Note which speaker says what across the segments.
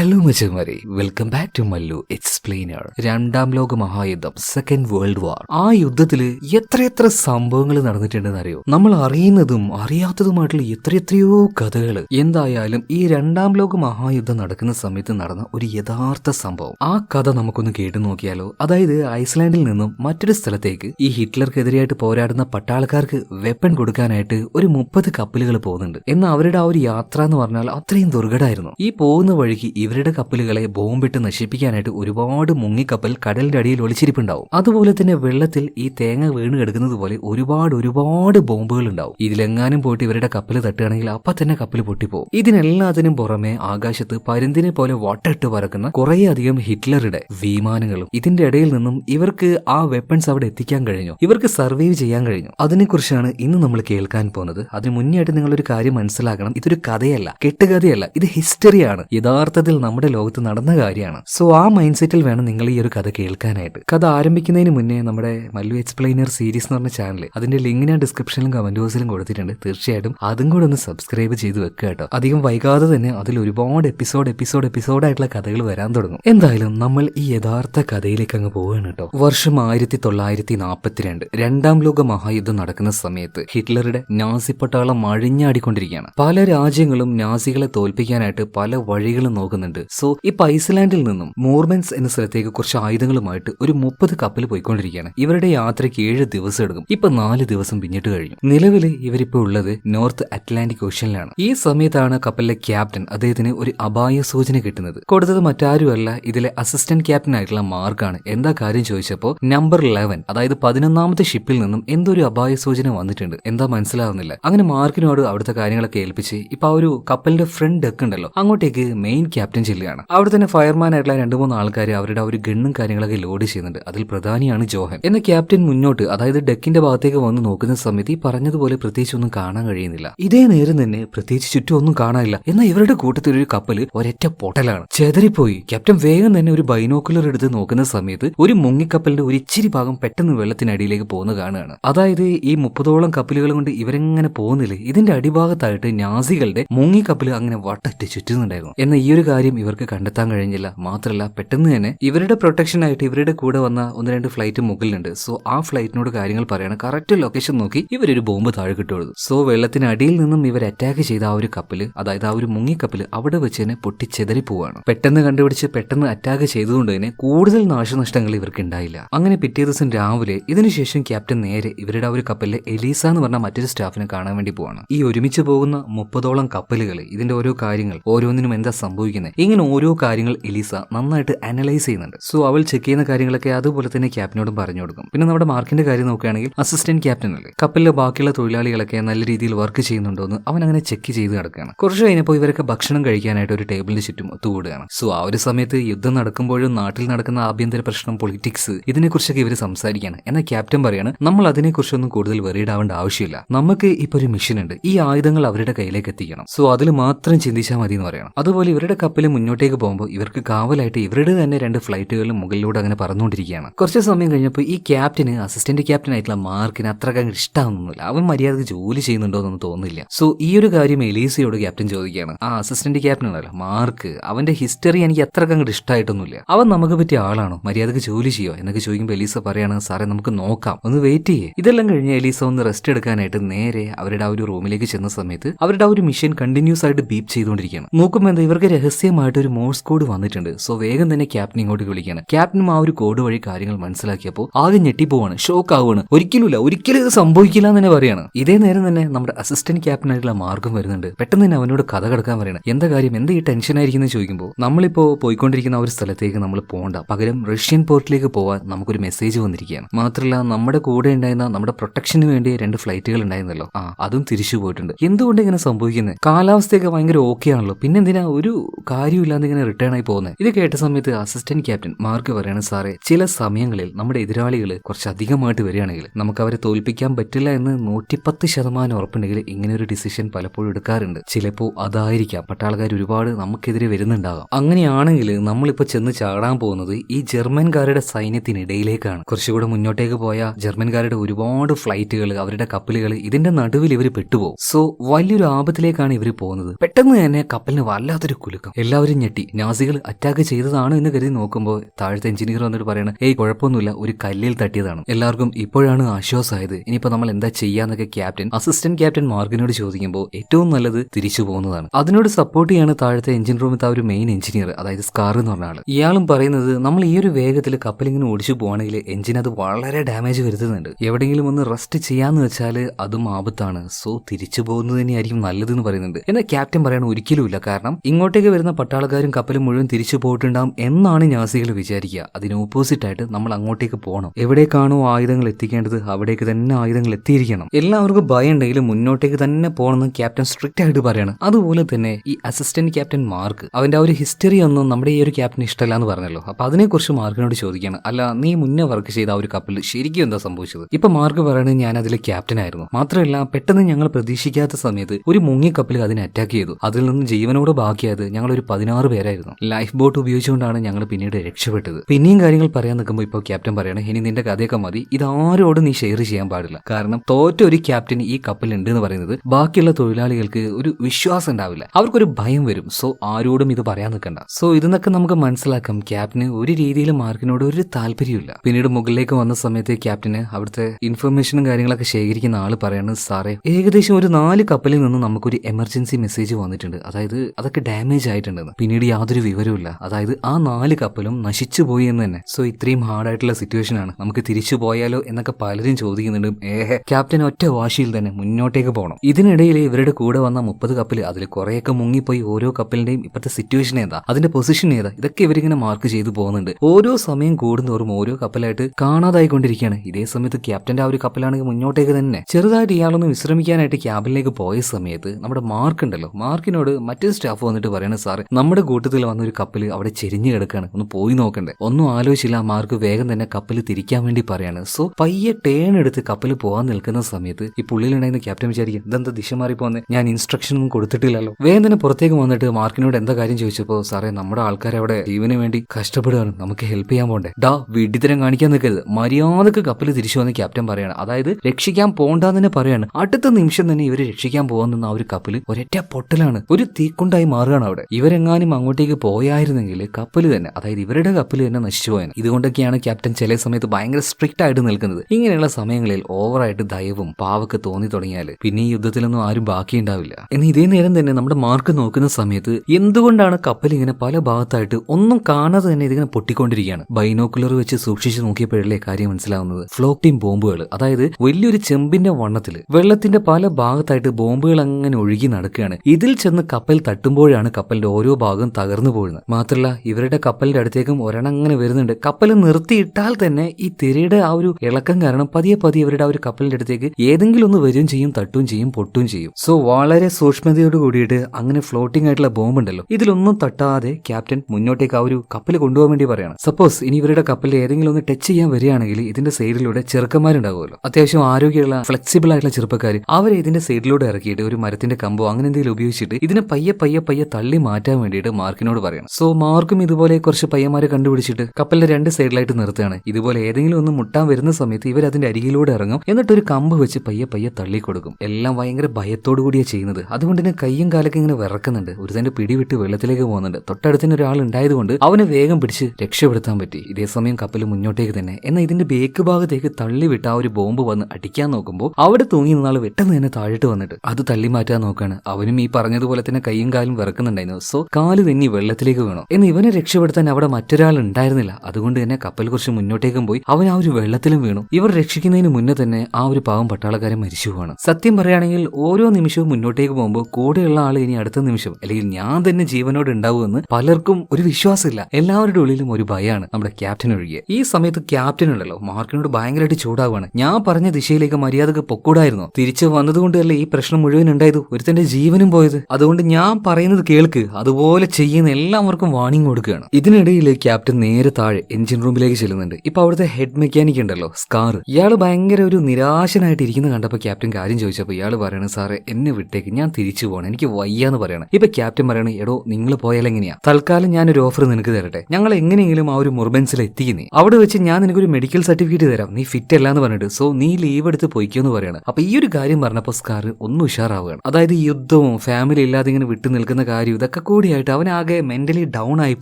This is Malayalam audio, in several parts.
Speaker 1: ഹലോ മച്ചന്മാരെ welcome back to Mallu explainer രണ്ടാം ലോക മഹായുദ്ധം സെക്കൻഡ് വേൾഡ് വാർ ആ യുദ്ധത്തിൽ എത്രയെത്ര സംഭവങ്ങൾ നടന്നിട്ടുണ്ടെന്ന് അറിയോ നമ്മൾ അറിയുന്നതും അറിയാത്തതുമായിട്ടുള്ള എത്രയെത്രയോ കഥകൾ എന്തായാലും ഈ രണ്ടാം ലോക മഹായുദ്ധം നടക്കുന്ന സമയത്ത് നടന്ന ഒരു യഥാർത്ഥ സംഭവം. ആ കഥ നമുക്കൊന്ന് കേട്ടു നോക്കിയാലോ? അതായത് ഐസ്ലാൻഡിൽ നിന്നും മറ്റൊരു സ്ഥലത്തേക്ക് ഈ ഹിറ്റ്ലർക്കെതിരെയായിട്ട് പോരാടുന്ന പട്ടാളക്കാർക്ക് വെപ്പൺ കൊടുക്കാനായിട്ട് ഒരു മുപ്പത് കപ്പലുകൾ പോകുന്നുണ്ട്. എന്നാൽ അവരുടെ ആ ഒരു യാത്ര എന്ന് പറഞ്ഞാൽ അത്രയും ദുർഘടമായിരുന്നു. ഈ പോകുന്ന വഴിക്ക് ഇവരുടെ കപ്പലുകളെ ബോംബിട്ട് നശിപ്പിക്കാനായിട്ട് ഒരുപാട് മുങ്ങിക്കപ്പൽ കടലിന്റെ അടിയിൽ ഒളിച്ചിരിപ്പുണ്ടാവും. അതുപോലെ തന്നെ വെള്ളത്തിൽ ഈ തേങ്ങ വീണ് കിടക്കുന്നത് പോലെ ഒരുപാട് ഒരുപാട് ബോംബുകൾ ഉണ്ടാവും. ഇതിലെങ്ങാനും പോയിട്ട് ഇവരുടെ കപ്പൽ തട്ടുകയാണെങ്കിൽ അപ്പൊ തന്നെ കപ്പൽ പൊട്ടിപ്പോകും ഇതിനെല്ലാത്തിനും പുറമെ ആകാശത്ത് പരുന്തിനെ പോലെ വട്ടിട്ട് പറക്കുന്ന കുറേയധികം ഹിറ്റ്ലറുടെ വിമാനങ്ങളും ഇതിന്റെ ഇടയിൽ നിന്നും ഇവർക്ക് ആ വെപ്പൺസ് അവിടെ എത്തിക്കാൻ കഴിഞ്ഞു. ഇവർക്ക് സർവൈവ് ചെയ്യാൻ കഴിഞ്ഞു. അതിനെക്കുറിച്ചാണ് ഇന്ന് നമ്മൾ കേൾക്കാൻ പോകുന്നത്. അതിന് മുന്നേ ആയിട്ട് നിങ്ങളൊരു കാര്യം മനസ്സിലാക്കണം. ഇതൊരു കഥയല്ല. കെട്ടുകഥയല്ല. ഇത് ഹിസ്റ്ററിയാണ് യഥാർത്ഥത്തിൽ നമ്മുടെ ലോകത്ത് നടന്ന കാര്യമാണ്. സോ ആ മൈൻഡ് സെറ്റിൽ വേണം നിങ്ങൾ ഈ ഒരു കഥ കേൾക്കാനായിട്ട്. കഥ ആരംഭിക്കുന്നതിന് മുന്നേ നമ്മുടെ മല്ലു എക്സ്പ്ലെയിനർ സീരീസ് എന്ന് പറഞ്ഞ ചാനൽ അതിന്റെ ലിങ്ക് ഞാൻ ഡിസ്ക്രിപ്ഷനിലും കമന്റ് ബോക്സിലും കൊടുത്തിട്ടുണ്ട്. തീർച്ചയായിട്ടും അതും കൂടെ ഒന്ന് സബ്സ്ക്രൈബ് ചെയ്ത് വെക്കുക കേട്ടോ. അധികം വൈകാതെ തന്നെ അതിൽ ഒരുപാട് എപ്പിസോഡ് എപ്പിസോഡ് എപ്പിസോഡ് ആയിട്ടുള്ള കഥകൾ വരാൻ തുടങ്ങും. എന്തായാലും നമ്മൾ ഈ യഥാർത്ഥ കഥയിലേക്ക് അങ്ങ് പോവുകയാണ് കേട്ടോ. വർഷം ആയിരത്തി തൊള്ളായിരത്തി നാൽപ്പത്തിരണ്ട് രണ്ടാം ലോക മഹായുദ്ധം നടക്കുന്ന സമയത്ത് ഹിറ്റ്ലറുടെ നാസി പട്ടാളം മഴിഞ്ഞാടിക്കൊണ്ടിരിക്കുകയാണ് പല രാജ്യങ്ങളും നാസികളെ തോൽപ്പിക്കാനായിട്ട് പല വഴികളും നോക്കുന്നുണ്ട് സോ ഇപ്പൊ ഐസ്ലാൻഡിൽ നിന്നും മോർമെൻസ് എന്ന സ്ഥലത്തേക്ക് കുറച്ച് ആയുധങ്ങളുമായിട്ട് ഒരു മുപ്പത് കപ്പൽ പോയിക്കൊണ്ടിരിക്കുകയാണ്. ഇവരുടെ യാത്രയ്ക്ക് ഏഴ് ദിവസം എടുക്കും. ഇപ്പൊ നാല് ദിവസം പിന്നിട്ട് കഴിഞ്ഞു. നിലവിൽ ഇവരിപ്പോ ഉള്ളത് നോർത്ത് അറ്റ്ലാന്റിക് ഓഷ്യനിലാണ്. ഈ സമയത്താണ് കപ്പലിലെ ക്യാപ്റ്റൻ അദ്ദേഹത്തിന് ഒരു അപായ സൂചന കിട്ടുന്നത്. കൊടുത്തത് മറ്റാരുമല്ല ഇതിലെ അസിസ്റ്റന്റ് ക്യാപ്റ്റൻ ആയിട്ടുള്ള മാർക്കാണ്. എന്താ കാര്യം ചോദിച്ചപ്പോ നമ്പർ ലെവൻ അതായത് പതിനൊന്നാമത്തെ ഷിപ്പിൽ നിന്നും എന്തോ ഒരു അപായ സൂചന വന്നിട്ടുണ്ട്? എന്താ മനസ്സിലാവുന്നില്ല. അങ്ങനെ മാർക്കിനോട് അവിടുത്തെ കാര്യങ്ങളൊക്കെ ഏൽപ്പിച്ച് ഇപ്പൊ ആ ഒരു കപ്പലിന്റെ ഫ്രണ്ട് ഡെക്ക് ഉണ്ടല്ലോ അങ്ങോട്ടേക്ക് മെയിൻ ക്യാപ്റ്റൻ ചെല്ലുകയാണ്. അവിടെ തന്നെ ഫയർമാൻ ആയിട്ടുള്ള രണ്ടു മൂന്ന് ആൾക്കാർ അവരുടെ ഒരു ഗണ്ണും കാര്യങ്ങളൊക്കെ ലോഡ് ചെയ്യുന്നുണ്ട്. അതിൽ പ്രധാനിയാണ് ജോഹൻ. എന്ന ക്യാപ്റ്റൻ മുന്നോട്ട് അതായത് ഡെക്കിന്റെ ഭാഗത്തേക്ക് വന്ന് നോക്കുന്ന സമയത്ത് ഈ പറഞ്ഞതുപോലെ പ്രത്യേകിച്ച് ഒന്നും കാണാൻ കഴിയുന്നില്ല. ഇതേ നേരം തന്നെ പ്രത്യേകിച്ച് ചുറ്റും ഒന്നും കാണാനില്ല. എന്നാൽ ഇവരുടെ കൂട്ടത്തിൽ ഒരു കപ്പൽ ഒരൊറ്റ പൊട്ടലാണ്. ചെതറിപ്പോയി. ക്യാപ്റ്റൻ വേഗം തന്നെ ഒരു ബൈനോക്കുലർ എടുത്ത് നോക്കുന്ന സമയത്ത് ഒരു മുങ്ങിക്കപ്പലിന്റെ ഒരു ഇച്ചിരി ഭാഗം പെട്ടെന്ന് വെള്ളത്തിനടിയിലേക്ക് പോകുന്ന കാണുകയാണ്. അതായത് ഈ മുപ്പതോളം കപ്പലുകൾ കൊണ്ട് ഇവരെങ്ങനെ പോകുന്നില്ലേ? ഇതിന്റെ അടിഭാഗത്തായിട്ട് നാസികളുടെ മുങ്ങിക്കപ്പൽ അങ്ങനെ വട്ടറ്റ് ചുറ്റുന്നുണ്ടായിരുന്നു. എന്നാൽ ഈ ഒരു ഇവർക്ക് കണ്ടെത്താൻ കഴിഞ്ഞില്ല. മാത്രമല്ല പെട്ടെന്ന് തന്നെ ഇവരുടെ പ്രൊട്ടക്ഷൻ ആയിട്ട് ഇവരുടെ കൂടെ വന്ന ഒന്ന് രണ്ട് ഫ്ലൈറ്റ് മുകളിലുണ്ട്. സോ ആ ഫ്ലൈറ്റിനോട് കാര്യങ്ങൾ പറയണം. കറക്റ്റ് ലൊക്കേഷൻ നോക്കി ഇവരൊരു ബോംബ് താഴെ കിട്ടുള്ളൂ സോ വെള്ളത്തിനടിയിൽ നിന്നും ഇവർ അറ്റാക്ക് ചെയ്ത ആ ഒരു കപ്പൽ അതായത് ആ ഒരു മുങ്ങി മുങ്ങിക്കപ്പൽ അവിടെ വെച്ച് തന്നെ പൊട്ടിച്ചെതറി പോവാണ് പെട്ടെന്ന് കണ്ടുപിടിച്ച് പെട്ടെന്ന് അറ്റാക്ക് ചെയ്തുകൊണ്ട് തന്നെ കൂടുതൽ നാശനഷ്ടങ്ങൾ ഇവർക്ക് ഉണ്ടായില്ല. അങ്ങനെ പിറ്റേ ദിവസം രാവിലെ ഇതിനുശേഷം ക്യാപ്റ്റൻ നേരെ ഇവരുടെ ആ ഒരു കപ്പലിലെ എലീസ എന്ന് പറഞ്ഞ മറ്റൊരു സ്റ്റാഫിനെ കാണാൻ വേണ്ടി പോവാണ്. ഈ ഒരുമിച്ച് പോകുന്ന മുപ്പതോളം കപ്പലുകൾ ഇതിന്റെ ഓരോ കാര്യങ്ങൾ ഓരോന്നിനും എന്താ സംഭവിക്കുന്നത് ഇങ്ങനെ ഓരോ കാര്യങ്ങൾ എലീസ നന്നായിട്ട് അനലൈസ് ചെയ്യുന്നുണ്ട്. സോ അവൾ ചെക്ക് ചെയ്യുന്ന കാര്യങ്ങളൊക്കെ അതുപോലെ തന്നെ ക്യാപ്റ്റനോടും പറഞ്ഞു കൊടുക്കും. പിന്നെ നമ്മുടെ മാർക്കിന്റെ കാര്യം നോക്കുകയാണെങ്കിൽ അസിസ്റ്റന്റ് ക്യാപ്റ്റൻ അല്ലേ? കപ്പലിലെ ബാക്കിയുള്ള തൊഴിലാളികളൊക്കെ നല്ല രീതിയിൽ വർക്ക് ചെയ്യുന്നുണ്ടോ എന്ന് അവൻ അങ്ങനെ ചെക്ക് ചെയ്ത് നടക്കുകയാണ്. കുറച്ച് കഴിഞ്ഞപ്പോൾ ഇവരൊക്കെ ഭക്ഷണം കഴിക്കാനായിട്ട് ഒരു ടേബിളിന് ചുറ്റും ഒത്തുകൂടുകയാണ്. സോ ആ ഒരു സമയത്ത് യുദ്ധം നടക്കുമ്പോഴും നാട്ടിൽ നടക്കുന്ന ആഭ്യന്തര പ്രശ്നം പൊളിറ്റിക്സ് ഇതിനെക്കുറിച്ചൊക്കെ ഇവർ സംസാരിക്കുകയാണ്. എന്നാൽ ക്യാപ്റ്റൻ പറയാണ് നമ്മൾ അതിനെക്കുറിച്ചൊന്നും കൂടുതൽ വെറിയിഡ് ആവേണ്ട ആവശ്യമില്ല. നമുക്ക് ഇപ്പോൾ ഒരു മിഷൻ ഉണ്ട്. ഈ ആയുധങ്ങൾ അവരുടെ കയ്യിലേക്ക് എത്തിക്കണം. സോ അതിൽ മാത്രം ചിന്തിച്ചാൽ മതി എന്ന് പറയണം. അതുപോലെ ഇവരുടെ കപ്പൽ മുന്നോട്ടേക്ക് പോകുമ്പോൾ ഇവർക്ക് കാവലായിട്ട് ഇവരുടെ തന്നെ രണ്ട് ഫ്ലൈറ്റുകളും മുകളിലൂടെ അങ്ങനെ പറന്നുകൊണ്ടിരിക്കുകയാണ്. കുറച്ച് സമയം കഴിഞ്ഞപ്പോൾ ഈ ക്യാപ്റ്റന് അസിസ്റ്റന്റ് ക്യാപ്റ്റൻ ആയിട്ടുള്ള മാർക്കിന് അത്ര അങ്ങ് ഇഷ്ടമാകുന്നില്ല അവൻ മര്യാദയ്ക്ക് ജോലി ചെയ്യുന്നുണ്ടോ എന്നൊന്നും തോന്നുന്നില്ല. സോ ഈ ഒരു കാര്യം എലീസയോട് ക്യാപ്റ്റൻ ചോദിക്കുകയാണ്. ആ അസിസ്റ്റന്റ് ക്യാപ്റ്റൻ ആണല്ലോ മാർക്ക്. അവന്റെ ഹിസ്റ്ററി എനിക്ക് അത്ര അങ്ങോട്ട് ഇഷ്ടമായിട്ടൊന്നുമില്ല അവൻ നമുക്ക് പറ്റിയ ആളാണോ? മര്യാദയ്ക്ക് ജോലി ചെയ്യോ? എന്നൊക്കെ ചോദിക്കുമ്പോൾ എലീസ പറയാണ് സാറേ നമുക്ക് നോക്കാം. ഒന്ന് വെയിറ്റ് ചെയ്യേ. ഇതെല്ലാം കഴിഞ്ഞ് എലീസ ഒന്ന് റെസ്റ്റ് എടുക്കാനായിട്ട് നേരെ അവരുടെ ആ ഒരു റൂമിലേക്ക് ചെന്ന സമയത്ത് അവരുടെ ആ ഒരു മിഷൻ കണ്ടിന്യൂസ് ആയിട്ട് ബീപ്പ് ചെയ്തുകൊണ്ടിരിക്കുകയാണ്. നോക്കുമ്പോൾ എന്താ ഇവർക്ക് രഹസ്യമായിട്ട് ഒരു മോഴ്സ് കോഡ് വന്നിട്ടുണ്ട്. സോ വേഗം തന്നെ ക്യാപ്റ്റൻ ഇങ്ങോട്ട് വിളിക്കുകയാണ്. ക്യാപ്റ്റനും ആ ഒരു കോഡ് വഴി കാര്യങ്ങൾ മനസ്സിലാക്കിയപ്പോൾ ആകെ ഞെട്ടിപ്പോവാണ്. ഷോക്ക് ആവുകയാണ് ഒരിക്കലുമില്ല. ഒരിക്കലും ഇത് സംഭവിക്കില്ല എന്ന് തന്നെ പറയാണ്. ഇതേ നേരം തന്നെ നമ്മുടെ അസിസ്റ്റന്റ് ക്യാപ്റ്റൻ ആയിട്ടുള്ള മാർഗം വരുന്നുണ്ട്. പെട്ടെന്ന് തന്നെ അവനോട് കഥ കടക്കാൻ പറയണം. എന്താ കാര്യം? എന്താ ഈ ടെൻഷൻ ആയിരിക്കുന്നത് ചോദിക്കുമ്പോൾ നമ്മളിപ്പോ പോയിക്കൊണ്ടിരിക്കുന്ന ഒരു സ്ഥലത്തേക്ക് നമ്മൾ പോകണ്ട പകരം റഷ്യൻ പോർട്ടിലേക്ക് പോവാൻ നമുക്കൊരു മെസ്സേജ് വന്നിരിക്കുകയാണ്. മാത്രമല്ല നമ്മുടെ കൂടെ ഉണ്ടായിരുന്ന നമ്മുടെ പ്രൊട്ടക്ഷന് വേണ്ടി രണ്ട് ഫ്ലൈറ്റുകൾ ഉണ്ടായിരുന്നല്ലോ. ആ അതും തിരിച്ചു പോയിട്ടുണ്ട്. എന്തുകൊണ്ട് ഇങ്ങനെ സംഭവിക്കുന്നത് കാലാവസ്ഥയൊക്കെ ഭയങ്കര ഓക്കെ ആണല്ലോ. പിന്നെന്തിനാ? ഒരു കാര്യമില്ലാതെ ഇങ്ങനെ റിട്ടേൺ ആയി പോകുന്നത് ഇത് കേട്ട സമയത്ത് അസിസ്റ്റന്റ് ക്യാപ്റ്റൻ മാർക്ക് പറയണം സാറേ ചില സമയങ്ങളിൽ നമ്മുടെ എതിരാളികൾ കുറച്ച് അധികമായിട്ട് വരികയാണെങ്കിൽ നമുക്ക് അവരെ തോൽപ്പിക്കാൻ പറ്റില്ല എന്ന് നൂറ്റിപ്പത്ത് ശതമാനം ഉറപ്പുണ്ടെങ്കിൽ ഇങ്ങനെ ഒരു ഡിസിഷൻ പലപ്പോഴും എടുക്കാറുണ്ട്. ചിലപ്പോൾ അതായിരിക്കാം. പട്ടാളക്കാർ ഒരുപാട് നമുക്കെതിരെ വരുന്നുണ്ടാകാം. അങ്ങനെയാണെങ്കിൽ നമ്മളിപ്പോൾ ചെന്ന് ചാടാൻ പോകുന്നത് ഈ ജർമ്മൻകാരുടെ സൈന്യത്തിനിടയിലേക്കാണ്. കുറച്ചുകൂടെ മുന്നോട്ടേക്ക് പോയ ജർമ്മൻകാരുടെ ഒരുപാട് ഫ്ലൈറ്റുകൾ അവരുടെ കപ്പലുകൾ ഇതിന്റെ നടുവിൽ ഇവർ പെട്ടുപോകും. സോ വലിയൊരു ആപത്തിലേക്കാണ് ഇവർ പോകുന്നത്. പെട്ടെന്ന് തന്നെ കപ്പലിന് വല്ലാത്തൊരു കുലുക്കം. എല്ലാവരും ഞെട്ടി. നാസികൾ അറ്റാക്ക് ചെയ്തതാണ് എന്ന് കരുതി നോക്കുമ്പോൾ താഴത്തെ എഞ്ചിനീയർ വന്നിട്ട് പറയണ ഏയ് കുഴപ്പമൊന്നുമില്ല. ഒരു കല്ലിൽ തട്ടിയതാണ്. എല്ലാവർക്കും ഇപ്പോഴാണ് ആശ്വാസമായത്. ഇനിയിപ്പോ നമ്മൾ എന്താ ചെയ്യാന്നൊക്കെ ക്യാപ്റ്റൻ അസിസ്റ്റന്റ് ക്യാപ്റ്റൻ മാർഗിനോട് ചോദിക്കുമ്പോൾ ഏറ്റവും നല്ലത് തിരിച്ചു പോകുന്നതാണ്. അതിനോട് സപ്പോർട്ട് ചെയ്യാണ് താഴത്തെ എഞ്ചിൻ റൂമിലത്തെ ആ ഒരു മെയിൻ എഞ്ചിനീയർ അതായത് സ്കാർ എന്ന് പറഞ്ഞ ആൾ. ഇയാളും പറയുന്നത് നമ്മൾ ഈ ഒരു വേഗത്തിൽ കപ്പലിങ്ങനെ ഓടിച്ചു പോവാണെങ്കിൽ എഞ്ചിൻ അത് വളരെ ഡാമേജ് വരുത്തുന്നുണ്ട്. എവിടെയെങ്കിലും ഒന്ന് റെസ്റ്റ് ചെയ്യാന്ന് വെച്ചാൽ അതും ആപത്താണ്. സോ തിരിച്ചു പോകുന്നത് തന്നെയായിരിക്കും നല്ലതെന്ന് പറയുന്നുണ്ട്. എന്നാൽ ക്യാപ്റ്റൻ പറയണ ഒരിക്കലുമില്ല കാരണം ഇങ്ങോട്ടേക്ക് വരുന്ന പട്ടാളക്കാരും കപ്പലും മുഴുവൻ തിരിച്ചു പോയിട്ടുണ്ടാവും എന്നാണ് നാസികൾ വിചാരിക്കുക. അതിന് ഓപ്പോസിറ്റ് ആയിട്ട് നമ്മൾ അങ്ങോട്ടേക്ക് പോകണം. എവിടേക്കാണോ ആയുധങ്ങൾ എത്തിക്കേണ്ടത് അവിടേക്ക് തന്നെ ആയുധങ്ങൾ എത്തിയിരിക്കണം. എല്ലാവർക്കും ഭയം ഉണ്ടെങ്കിലും മുന്നോട്ടേക്ക് തന്നെ പോകണമെന്ന് ക്യാപ്റ്റൻ സ്ട്രിക്റ്റ് ആയിട്ട് പറയണം. അതുപോലെ തന്നെ ഈ അസിസ്റ്റന്റ് ക്യാപ്റ്റൻ മാർക്ക് അവന്റെ ആ ഒരു ഹിസ്റ്ററി ഒന്നും നമ്മുടെ ഈ ഒരു ക്യാപ്റ്റൻ ഇഷ്ടമല്ല എന്ന് പറഞ്ഞല്ലോ. അപ്പൊ അതിനെക്കുറിച്ച് മാർക്കിനോട് ചോദിക്കുകയാണ് അല്ല നീ മുന്നേ വർക്ക് ചെയ്ത ആ ഒരു കപ്പൽ ശരിക്കും എന്താ സംഭവിച്ചത്? ഇപ്പൊ മാർക്ക് പറയുന്നത് ഞാൻ അതിലെ ക്യാപ്റ്റൻ ആയിരുന്നു. മാത്രമല്ല പെട്ടെന്ന് ഞങ്ങൾ പ്രതീക്ഷിക്കാത്ത സമയത്ത് ഒരു മുങ്ങിക്കപ്പൽ അതിനെ അറ്റാക്ക് ചെയ്തു. അതിൽ നിന്ന് ജീവനോട് ബാക്കിയായത് ഞങ്ങൾ ഒരു പതിനാറ് പേരായിരുന്നു. ലൈഫ് ബോട്ട് ഉപയോഗിച്ചുകൊണ്ടാണ് ഞങ്ങൾ പിന്നീട് രക്ഷപ്പെട്ടത്. പിന്നെയും കാര്യങ്ങൾ പറയാൻ നിൽക്കുമ്പോൾ ഇപ്പോൾ ക്യാപ്റ്റൻ പറയണേ ഇനി നിന്റെ കഥയൊക്കെ മതി. ഇത് ആരോടും നീ ഷെയർ ചെയ്യാൻ പാടില്ല. കാരണം തോറ്റ ഒരു ക്യാപ്റ്റൻ ഈ കപ്പലുണ്ട് എന്ന് പറയുന്നത് ബാക്കിയുള്ള തൊഴിലാളികൾക്ക് ഒരു വിശ്വാസം ഉണ്ടാവില്ല. അവർക്കൊരു ഭയം വരും. സോ ആരോടും ഇത് പറയാൻ നിൽക്കണ്ട. സോ ഇതെന്നൊക്കെ നമുക്ക് മനസ്സിലാക്കാം. ക്യാപ്റ്റന് ഒരു രീതിയിലും മാർക്കിനോട് ഒരു താല്പര്യമില്ല പിന്നീട് മുകളിലേക്ക് വന്ന സമയത്ത് ക്യാപ്റ്റന് അവിടുത്തെ ഇൻഫർമേഷനും കാര്യങ്ങളൊക്കെ ശേഖരിക്കുന്ന ആൾ പറയാണ് സാറേ ഏകദേശം ഒരു നാല് കപ്പലിൽ നിന്ന് നമുക്കൊരു എമർജൻസി മെസ്സേജ് വന്നിട്ടുണ്ട്. അതായത് അതൊക്കെ ഡാമേജ് ആയിട്ടുണ്ടെന്ന് പിന്നീട് യാതൊരു വിവരവുമില്ല. അതായത് ആ നാല് കപ്പലും നശിച്ചു പോയി എന്ന് തന്നെ. സോ ഇത്രയും ഹാർഡായിട്ടുള്ള സിറ്റുവേഷൻ ആണ്. നമുക്ക് തിരിച്ചു പോയാലോ എന്നൊക്കെ പലരും ചോദിക്കുന്നുണ്ട്. ഏഹെ ക്യാപ്റ്റൻ ഒറ്റ വാശിയിൽ തന്നെ മുന്നോട്ടേക്ക് പോകണം. ഇതിനിടയിൽ ഇവരുടെ കൂടെ വന്ന മുപ്പത് കപ്പൽ അതിൽ കുറേയൊക്കെ മുങ്ങിപ്പോയി ഓരോ കപ്പലിന്റെയും ഇപ്പോഴത്തെ സിറ്റുവേഷൻ ഏതാ? അതിന്റെ പൊസിഷൻ ഏതാ? ഇതൊക്കെ ഇവരിങ്ങനെ മാർക്ക് ചെയ്തു പോകുന്നുണ്ട്. ഓരോ സമയം കൂടുന്തോറും ഓരോ കപ്പലായിട്ട് കാണാതായിക്കൊണ്ടിരിക്കുകയാണ്. ഇതേ സമയത്ത് ക്യാപ്റ്റന്റെ ആ ഒരു കപ്പലാണെങ്കിൽ മുന്നോട്ടേക്ക് തന്നെ. ചെറുതായിട്ട് ഇയാളൊന്ന് വിശ്രമിക്കാനായിട്ട് ക്യാബിനിലേക്ക് പോയ സമയത്ത് നമ്മുടെ മാർക്ക് ഉണ്ടല്ലോ. മാർക്കിനോട് മറ്റൊരു സ്റ്റാഫ് വന്നിട്ട് പറയണ സാറ് നമ്മുടെ കൂട്ടത്തിൽ വന്ന ഒരു കപ്പൽ അവിടെ ചെരിഞ്ഞു കിടക്കാണ്. ഒന്ന് പോയി നോക്കണ്ടേ. ഒന്നും ആലോചിച്ചില്ല മാർക്ക് വേഗം തന്നെ കപ്പൽ തിരിക്കാൻ വേണ്ടി പറയാണ്. സോ പയ്യെ ടേൺ എടുത്ത് കപ്പൽ പോകാൻ നിൽക്കുന്ന സമയത്ത് ഈ പുള്ളിയിലുണ്ടായിരുന്ന ക്യാപ്റ്റൻ വിചാരിക്കും ഇതെന്താ ദിശ മാറി പോകുന്നത് ഞാൻ ഇൻസ്ട്രക്ഷൻ ഒന്നും കൊടുത്തിട്ടില്ലല്ലോ. വേഗം തന്നെ പുറത്തേക്ക് വന്നിട്ട് മാർക്കിനോട് എന്താ കാര്യം ചോദിച്ചപ്പോൾ സാറേ നമ്മുടെ ആൾക്കാർ അവിടെ ജീവന് വേണ്ടി കഷ്ടപ്പെടുകയാണ്. നമുക്ക് ഹെൽപ്പ് ചെയ്യാൻ പോണ്ടേ. ഡാ വിഡിത്തരം കാണിക്കാൻ നിൽക്കരുത്. മര്യാദയ്ക്ക് കപ്പൽ തിരിച്ചു വന്ന് ക്യാപ്റ്റൻ പറയാണ്. അതായത് രക്ഷിക്കാൻ പോണ്ടെന്ന് തന്നെ പറയാണ്. അടുത്ത നിമിഷം തന്നെ ഇവർ രക്ഷിക്കാൻ പോകാൻ നിന്ന ആ ഒരു കപ്പൽ ഒരൊറ്റ പൊട്ടലാണ്. ഒരു തീക്കുണ്ടായി മാറുകയാണ് അവിടെ. ഇവരെങ്ങാനും അങ്ങോട്ടേക്ക് പോയായിരുന്നെങ്കിൽ കപ്പൽ തന്നെ അതായത് ഇവരുടെ കപ്പൽ തന്നെ നശിച്ചു പോയത് ഇതുകൊണ്ടൊക്കെയാണ് ക്യാപ്റ്റൻ ചില സമയത്ത് ഭയങ്കര സ്ട്രിക്റ്റ് ആയിട്ട് നിൽക്കുന്നത്. ഇങ്ങനെയുള്ള സമയങ്ങളിൽ ഓവറായിട്ട് ദയവും പാവൊക്കെ തോന്നി തുടങ്ങിയാൽ പിന്നെ ഈ യുദ്ധത്തിലൊന്നും ആരും ബാക്കിയുണ്ടാവില്ല എന്നാൽ ഇതേ നേരം തന്നെ നമ്മുടെ മാർക്ക് നോക്കുന്ന സമയത്ത് എന്തുകൊണ്ടാണ് കപ്പൽ ഇങ്ങനെ പല ഭാഗത്തായിട്ട് ഒന്നും കാണാതെ തന്നെ ഇതിങ്ങനെ പൊട്ടിക്കൊണ്ടിരിക്കുകയാണ്? ബൈനോക്കുലർ വെച്ച് സൂക്ഷിച്ച് നോക്കിയപ്പോഴല്ലേ കാര്യം മനസ്സിലാവുന്നത്. ഫ്ലോട്ടിംഗ് ബോംബുകൾ അതായത് വലിയൊരു ചെമ്പിന്റെ വണ്ണത്തിൽ വെള്ളത്തിന്റെ പല ഭാഗത്തായിട്ട് ബോംബുകൾ അങ്ങനെ ഒഴുകി നടക്കുകയാണ്. ഇതിൽ ചെന്ന് കപ്പൽ തട്ടുമ്പോഴാണ് കപ്പലിന്റെ ഓരോ ഭാഗം തകർന്നു പോകുന്നത്. മാത്രമല്ല ഇവരുടെ കപ്പലിന്റെ അടുത്തേക്കും ഒരെണ്ണം അങ്ങനെ വരുന്നുണ്ട്. കപ്പൽ നിർത്തിയിട്ടാൽ തന്നെ ഈ തിരയുടെ ആ ഒരു ഇളക്കം കാരണം പതിയെ പതിയെ ഇവരുടെ ആ ഒരു കപ്പലിന്റെ അടുത്തേക്ക് ഏതെങ്കിലും ഒന്ന് വരും ചെയ്യും തട്ടും ചെയ്യും പൊട്ടും ചെയ്യും. സോ വളരെ സൂക്ഷ്മതയോട് കൂടിയിട്ട് അങ്ങനെ ഫ്ലോട്ടിംഗ് ആയിട്ടുള്ള ബോംബ് ഉണ്ടല്ലോ. ഇതിലൊന്നും തട്ടാതെ ക്യാപ്റ്റൻ മുന്നോട്ടേക്ക് ആ ഒരു കപ്പൽ കൊണ്ടുപോകാൻ വേണ്ടി പറയാണ്. സപ്പോസ് ഇനി ഇവരുടെ കപ്പലിൽ ഏതെങ്കിലും ഒന്ന് ടച്ച് ചെയ്യാൻ വരികയാണെങ്കിൽ ഇതിന്റെ സൈഡിലൂടെ ചെറുക്കന്മാരുണ്ടാവുമല്ലോ അത്യാവശ്യം ആരോഗ്യമുള്ള ഫ്ലെക്സിബിൾ ആയിട്ടുള്ള ചെറുപ്പക്കാർ അവരെ ഇതിന്റെ സൈഡിലൂടെ ഇറക്കിയിട്ട് ഒരു മരത്തിന്റെ കമ്പോ അങ്ങനെ എന്തെങ്കിലും ഉപയോഗിച്ചിട്ട് ഇതിനെ പയ്യെ പയ്യെ പയ്യെ തള്ളി മാറ്റാൻ വേണ്ടിയിട്ട് മാർക്കിനോട് പറയണം. സോ മാർക്കും ഇതുപോലെ കുറച്ച് പയ്യന്മാരെ കണ്ടുപിടിച്ചിട്ട് കപ്പലിന്റെ രണ്ട് സൈഡിലായിട്ട് നിർത്തുകയാണ്. ഇതുപോലെ ഏതെങ്കിലും ഒന്ന് മുട്ടാൻ വരുന്ന സമയത്ത് ഇവർ അതിന്റെ അരികിലൂടെ ഇറങ്ങും. എന്നിട്ട് ഒരു കമ്പ് വെച്ച് പയ്യെ പയ്യെ തള്ളിക്കൊടുക്കും. എല്ലാം ഭയങ്കര ഭയത്തോടു കൂടിയാണ് ചെയ്യുന്നത്. അതുകൊണ്ട് തന്നെ കയ്യും കാലൊക്കെ ഇങ്ങനെ വിറക്കുന്നുണ്ട്. ഒരു തന്റെ പിടിവിട്ട് വെള്ളത്തിലേക്ക് പോകുന്നുണ്ട്. തൊട്ടടുത്തിന് ഒരാൾ ഉണ്ടായതുകൊണ്ട് അവനെ വേഗം പിടിച്ച് രക്ഷപ്പെടുത്താൻ പറ്റി. ഇതേ സമയം കപ്പൽ മുന്നോട്ടേക്ക് തന്നെ. എന്നാൽ ഇതിന്റെ ബേക്ക് ഭാഗത്തേക്ക് തള്ളിവിട്ട് ആ ഒരു ബോംബ് വന്ന് അടിക്കാൻ നോക്കുമ്പോൾ അവിടെ തൂങ്ങി നിന്നാൾ പെട്ടെന്ന് തന്നെ താഴിട്ട് വന്നിട്ട് അത് തള്ളി മാറ്റാൻ നോക്കാണ്. അവനും ഈ പറഞ്ഞതുപോലെ തന്നെ കയ്യും കാലും വിറക്കുന്നുണ്ടായിരുന്നു. സോ കാൽ തെന്നി വെള്ളത്തിലേക്ക് വീണു. എന്ന് ഇവനെ രക്ഷപ്പെടുത്താൻ അവിടെ മറ്റൊരാൾ ഉണ്ടായിരുന്നില്ല. അതുകൊണ്ട് തന്നെ കപ്പൽ കുറച്ച് മുന്നോട്ടേക്കും പോയി. അവൻ ആ ഒരു വെള്ളത്തിലും വീണു. ഇവർ രക്ഷിക്കുന്നതിന് മുന്നേ തന്നെ ആ ഒരു പാവം പട്ടാളക്കാരൻ മരിച്ചു പോവാണ്. സത്യം പറയുകയാണെങ്കിൽ ഓരോ നിമിഷവും മുന്നോട്ടേക്ക് പോകുമ്പോൾ കൂടെയുള്ള ആൾ ഇനി അടുത്ത നിമിഷം അല്ലെങ്കിൽ ഞാൻ തന്നെ ജീവനോട് ഉണ്ടാവുമെന്ന് പലർക്കും ഒരു വിശ്വാസമില്ല. എല്ലാവരുടെ ഉള്ളിലും ഒരു ഭയമാണ് നമ്മുടെ ക്യാപ്റ്റൻ ഒഴികെ. ഈ സമയത്ത് ക്യാപ്റ്റൻ ഉണ്ടല്ലോ. മാർക്കിനോട് ഭയങ്കരമായിട്ട് ചൂടാവാണ്. ഞാൻ പറഞ്ഞ ദിശയിലേക്ക് മര്യാദയ്ക്ക് പൊക്കൂടായിരുന്നു. തിരിച്ചു വന്നതുകൊണ്ടല്ലേ ഈ പ്രശ്നം മുഴുവൻ ഉണ്ടായത്? തന്റെ ജീവനും പോയത്. അതുകൊണ്ട് ഞാൻ പറയുന്നത് കേൾക്ക്. അതുപോലെ ചെയ്യുന്ന എല്ലാവർക്കും വാണിംഗ് കൊടുക്കുകയാണ്. ഇതിനിടയിൽ ക്യാപ്റ്റൻ നേരെ താഴെ എഞ്ചിൻ റൂമിലേക്ക് ചെല്ലുന്നുണ്ട്. ഇപ്പൊ അവിടുത്തെ ഹെഡ് മെക്കാനിക് ഉണ്ടല്ലോ സ്കാർ ഇയാൾ ഭയങ്കര ഒരു നിരാശനായിട്ട് ഇരിക്കുന്ന കണ്ടപ്പോൾ ക്യാപ്റ്റൻ കാര്യം ചോദിച്ചപ്പോൾ ഇയാൾ പറയണ സാറേ എന്നെ വിട്ടേക്ക് ഞാൻ തിരിച്ചു പോകണം എനിക്ക് വയ്യാന്ന് പറയണം. ഇപ്പൊ ക്യാപ്റ്റൻ പറയണ എടോ നിങ്ങൾ പോയാൽ എങ്ങനെയാ? തൽക്കാലം ഞാൻ ഒരു ഓഫർ നിനക്ക് തരട്ടെ. ഞങ്ങൾ എങ്ങനെയെങ്കിലും ആ ഒരു മുർബൻസിൽ എത്തിക്കുന്നേ. അവിടെ വെച്ച് ഞാൻ നിനക്കൊരു മെഡിക്കൽ സർട്ടിഫിക്കറ്റ് തരാം. നീ ഫിറ്റ് അല്ല എന്ന് പറഞ്ഞിട്ട്. സോ നീ ലീവ് എടുത്ത് പോയിക്കോന്ന് പറയണം. അപ്പൊ ഈ ഒരു കാര്യം പറഞ്ഞപ്പോൾ സ്കാർ ഒന്ന് ഉഷാറാവുകയാണ്. അതായത് യുദ്ധവും ഫാമിലി ഇല്ലാതെ ഇങ്ങനെ വിട്ടു നിൽക്കുന്ന കാര്യം ഇതൊക്കെ കൂടിയായിട്ട് അവൻ ആകെ മെന്റലി ഡൗൺ ആയി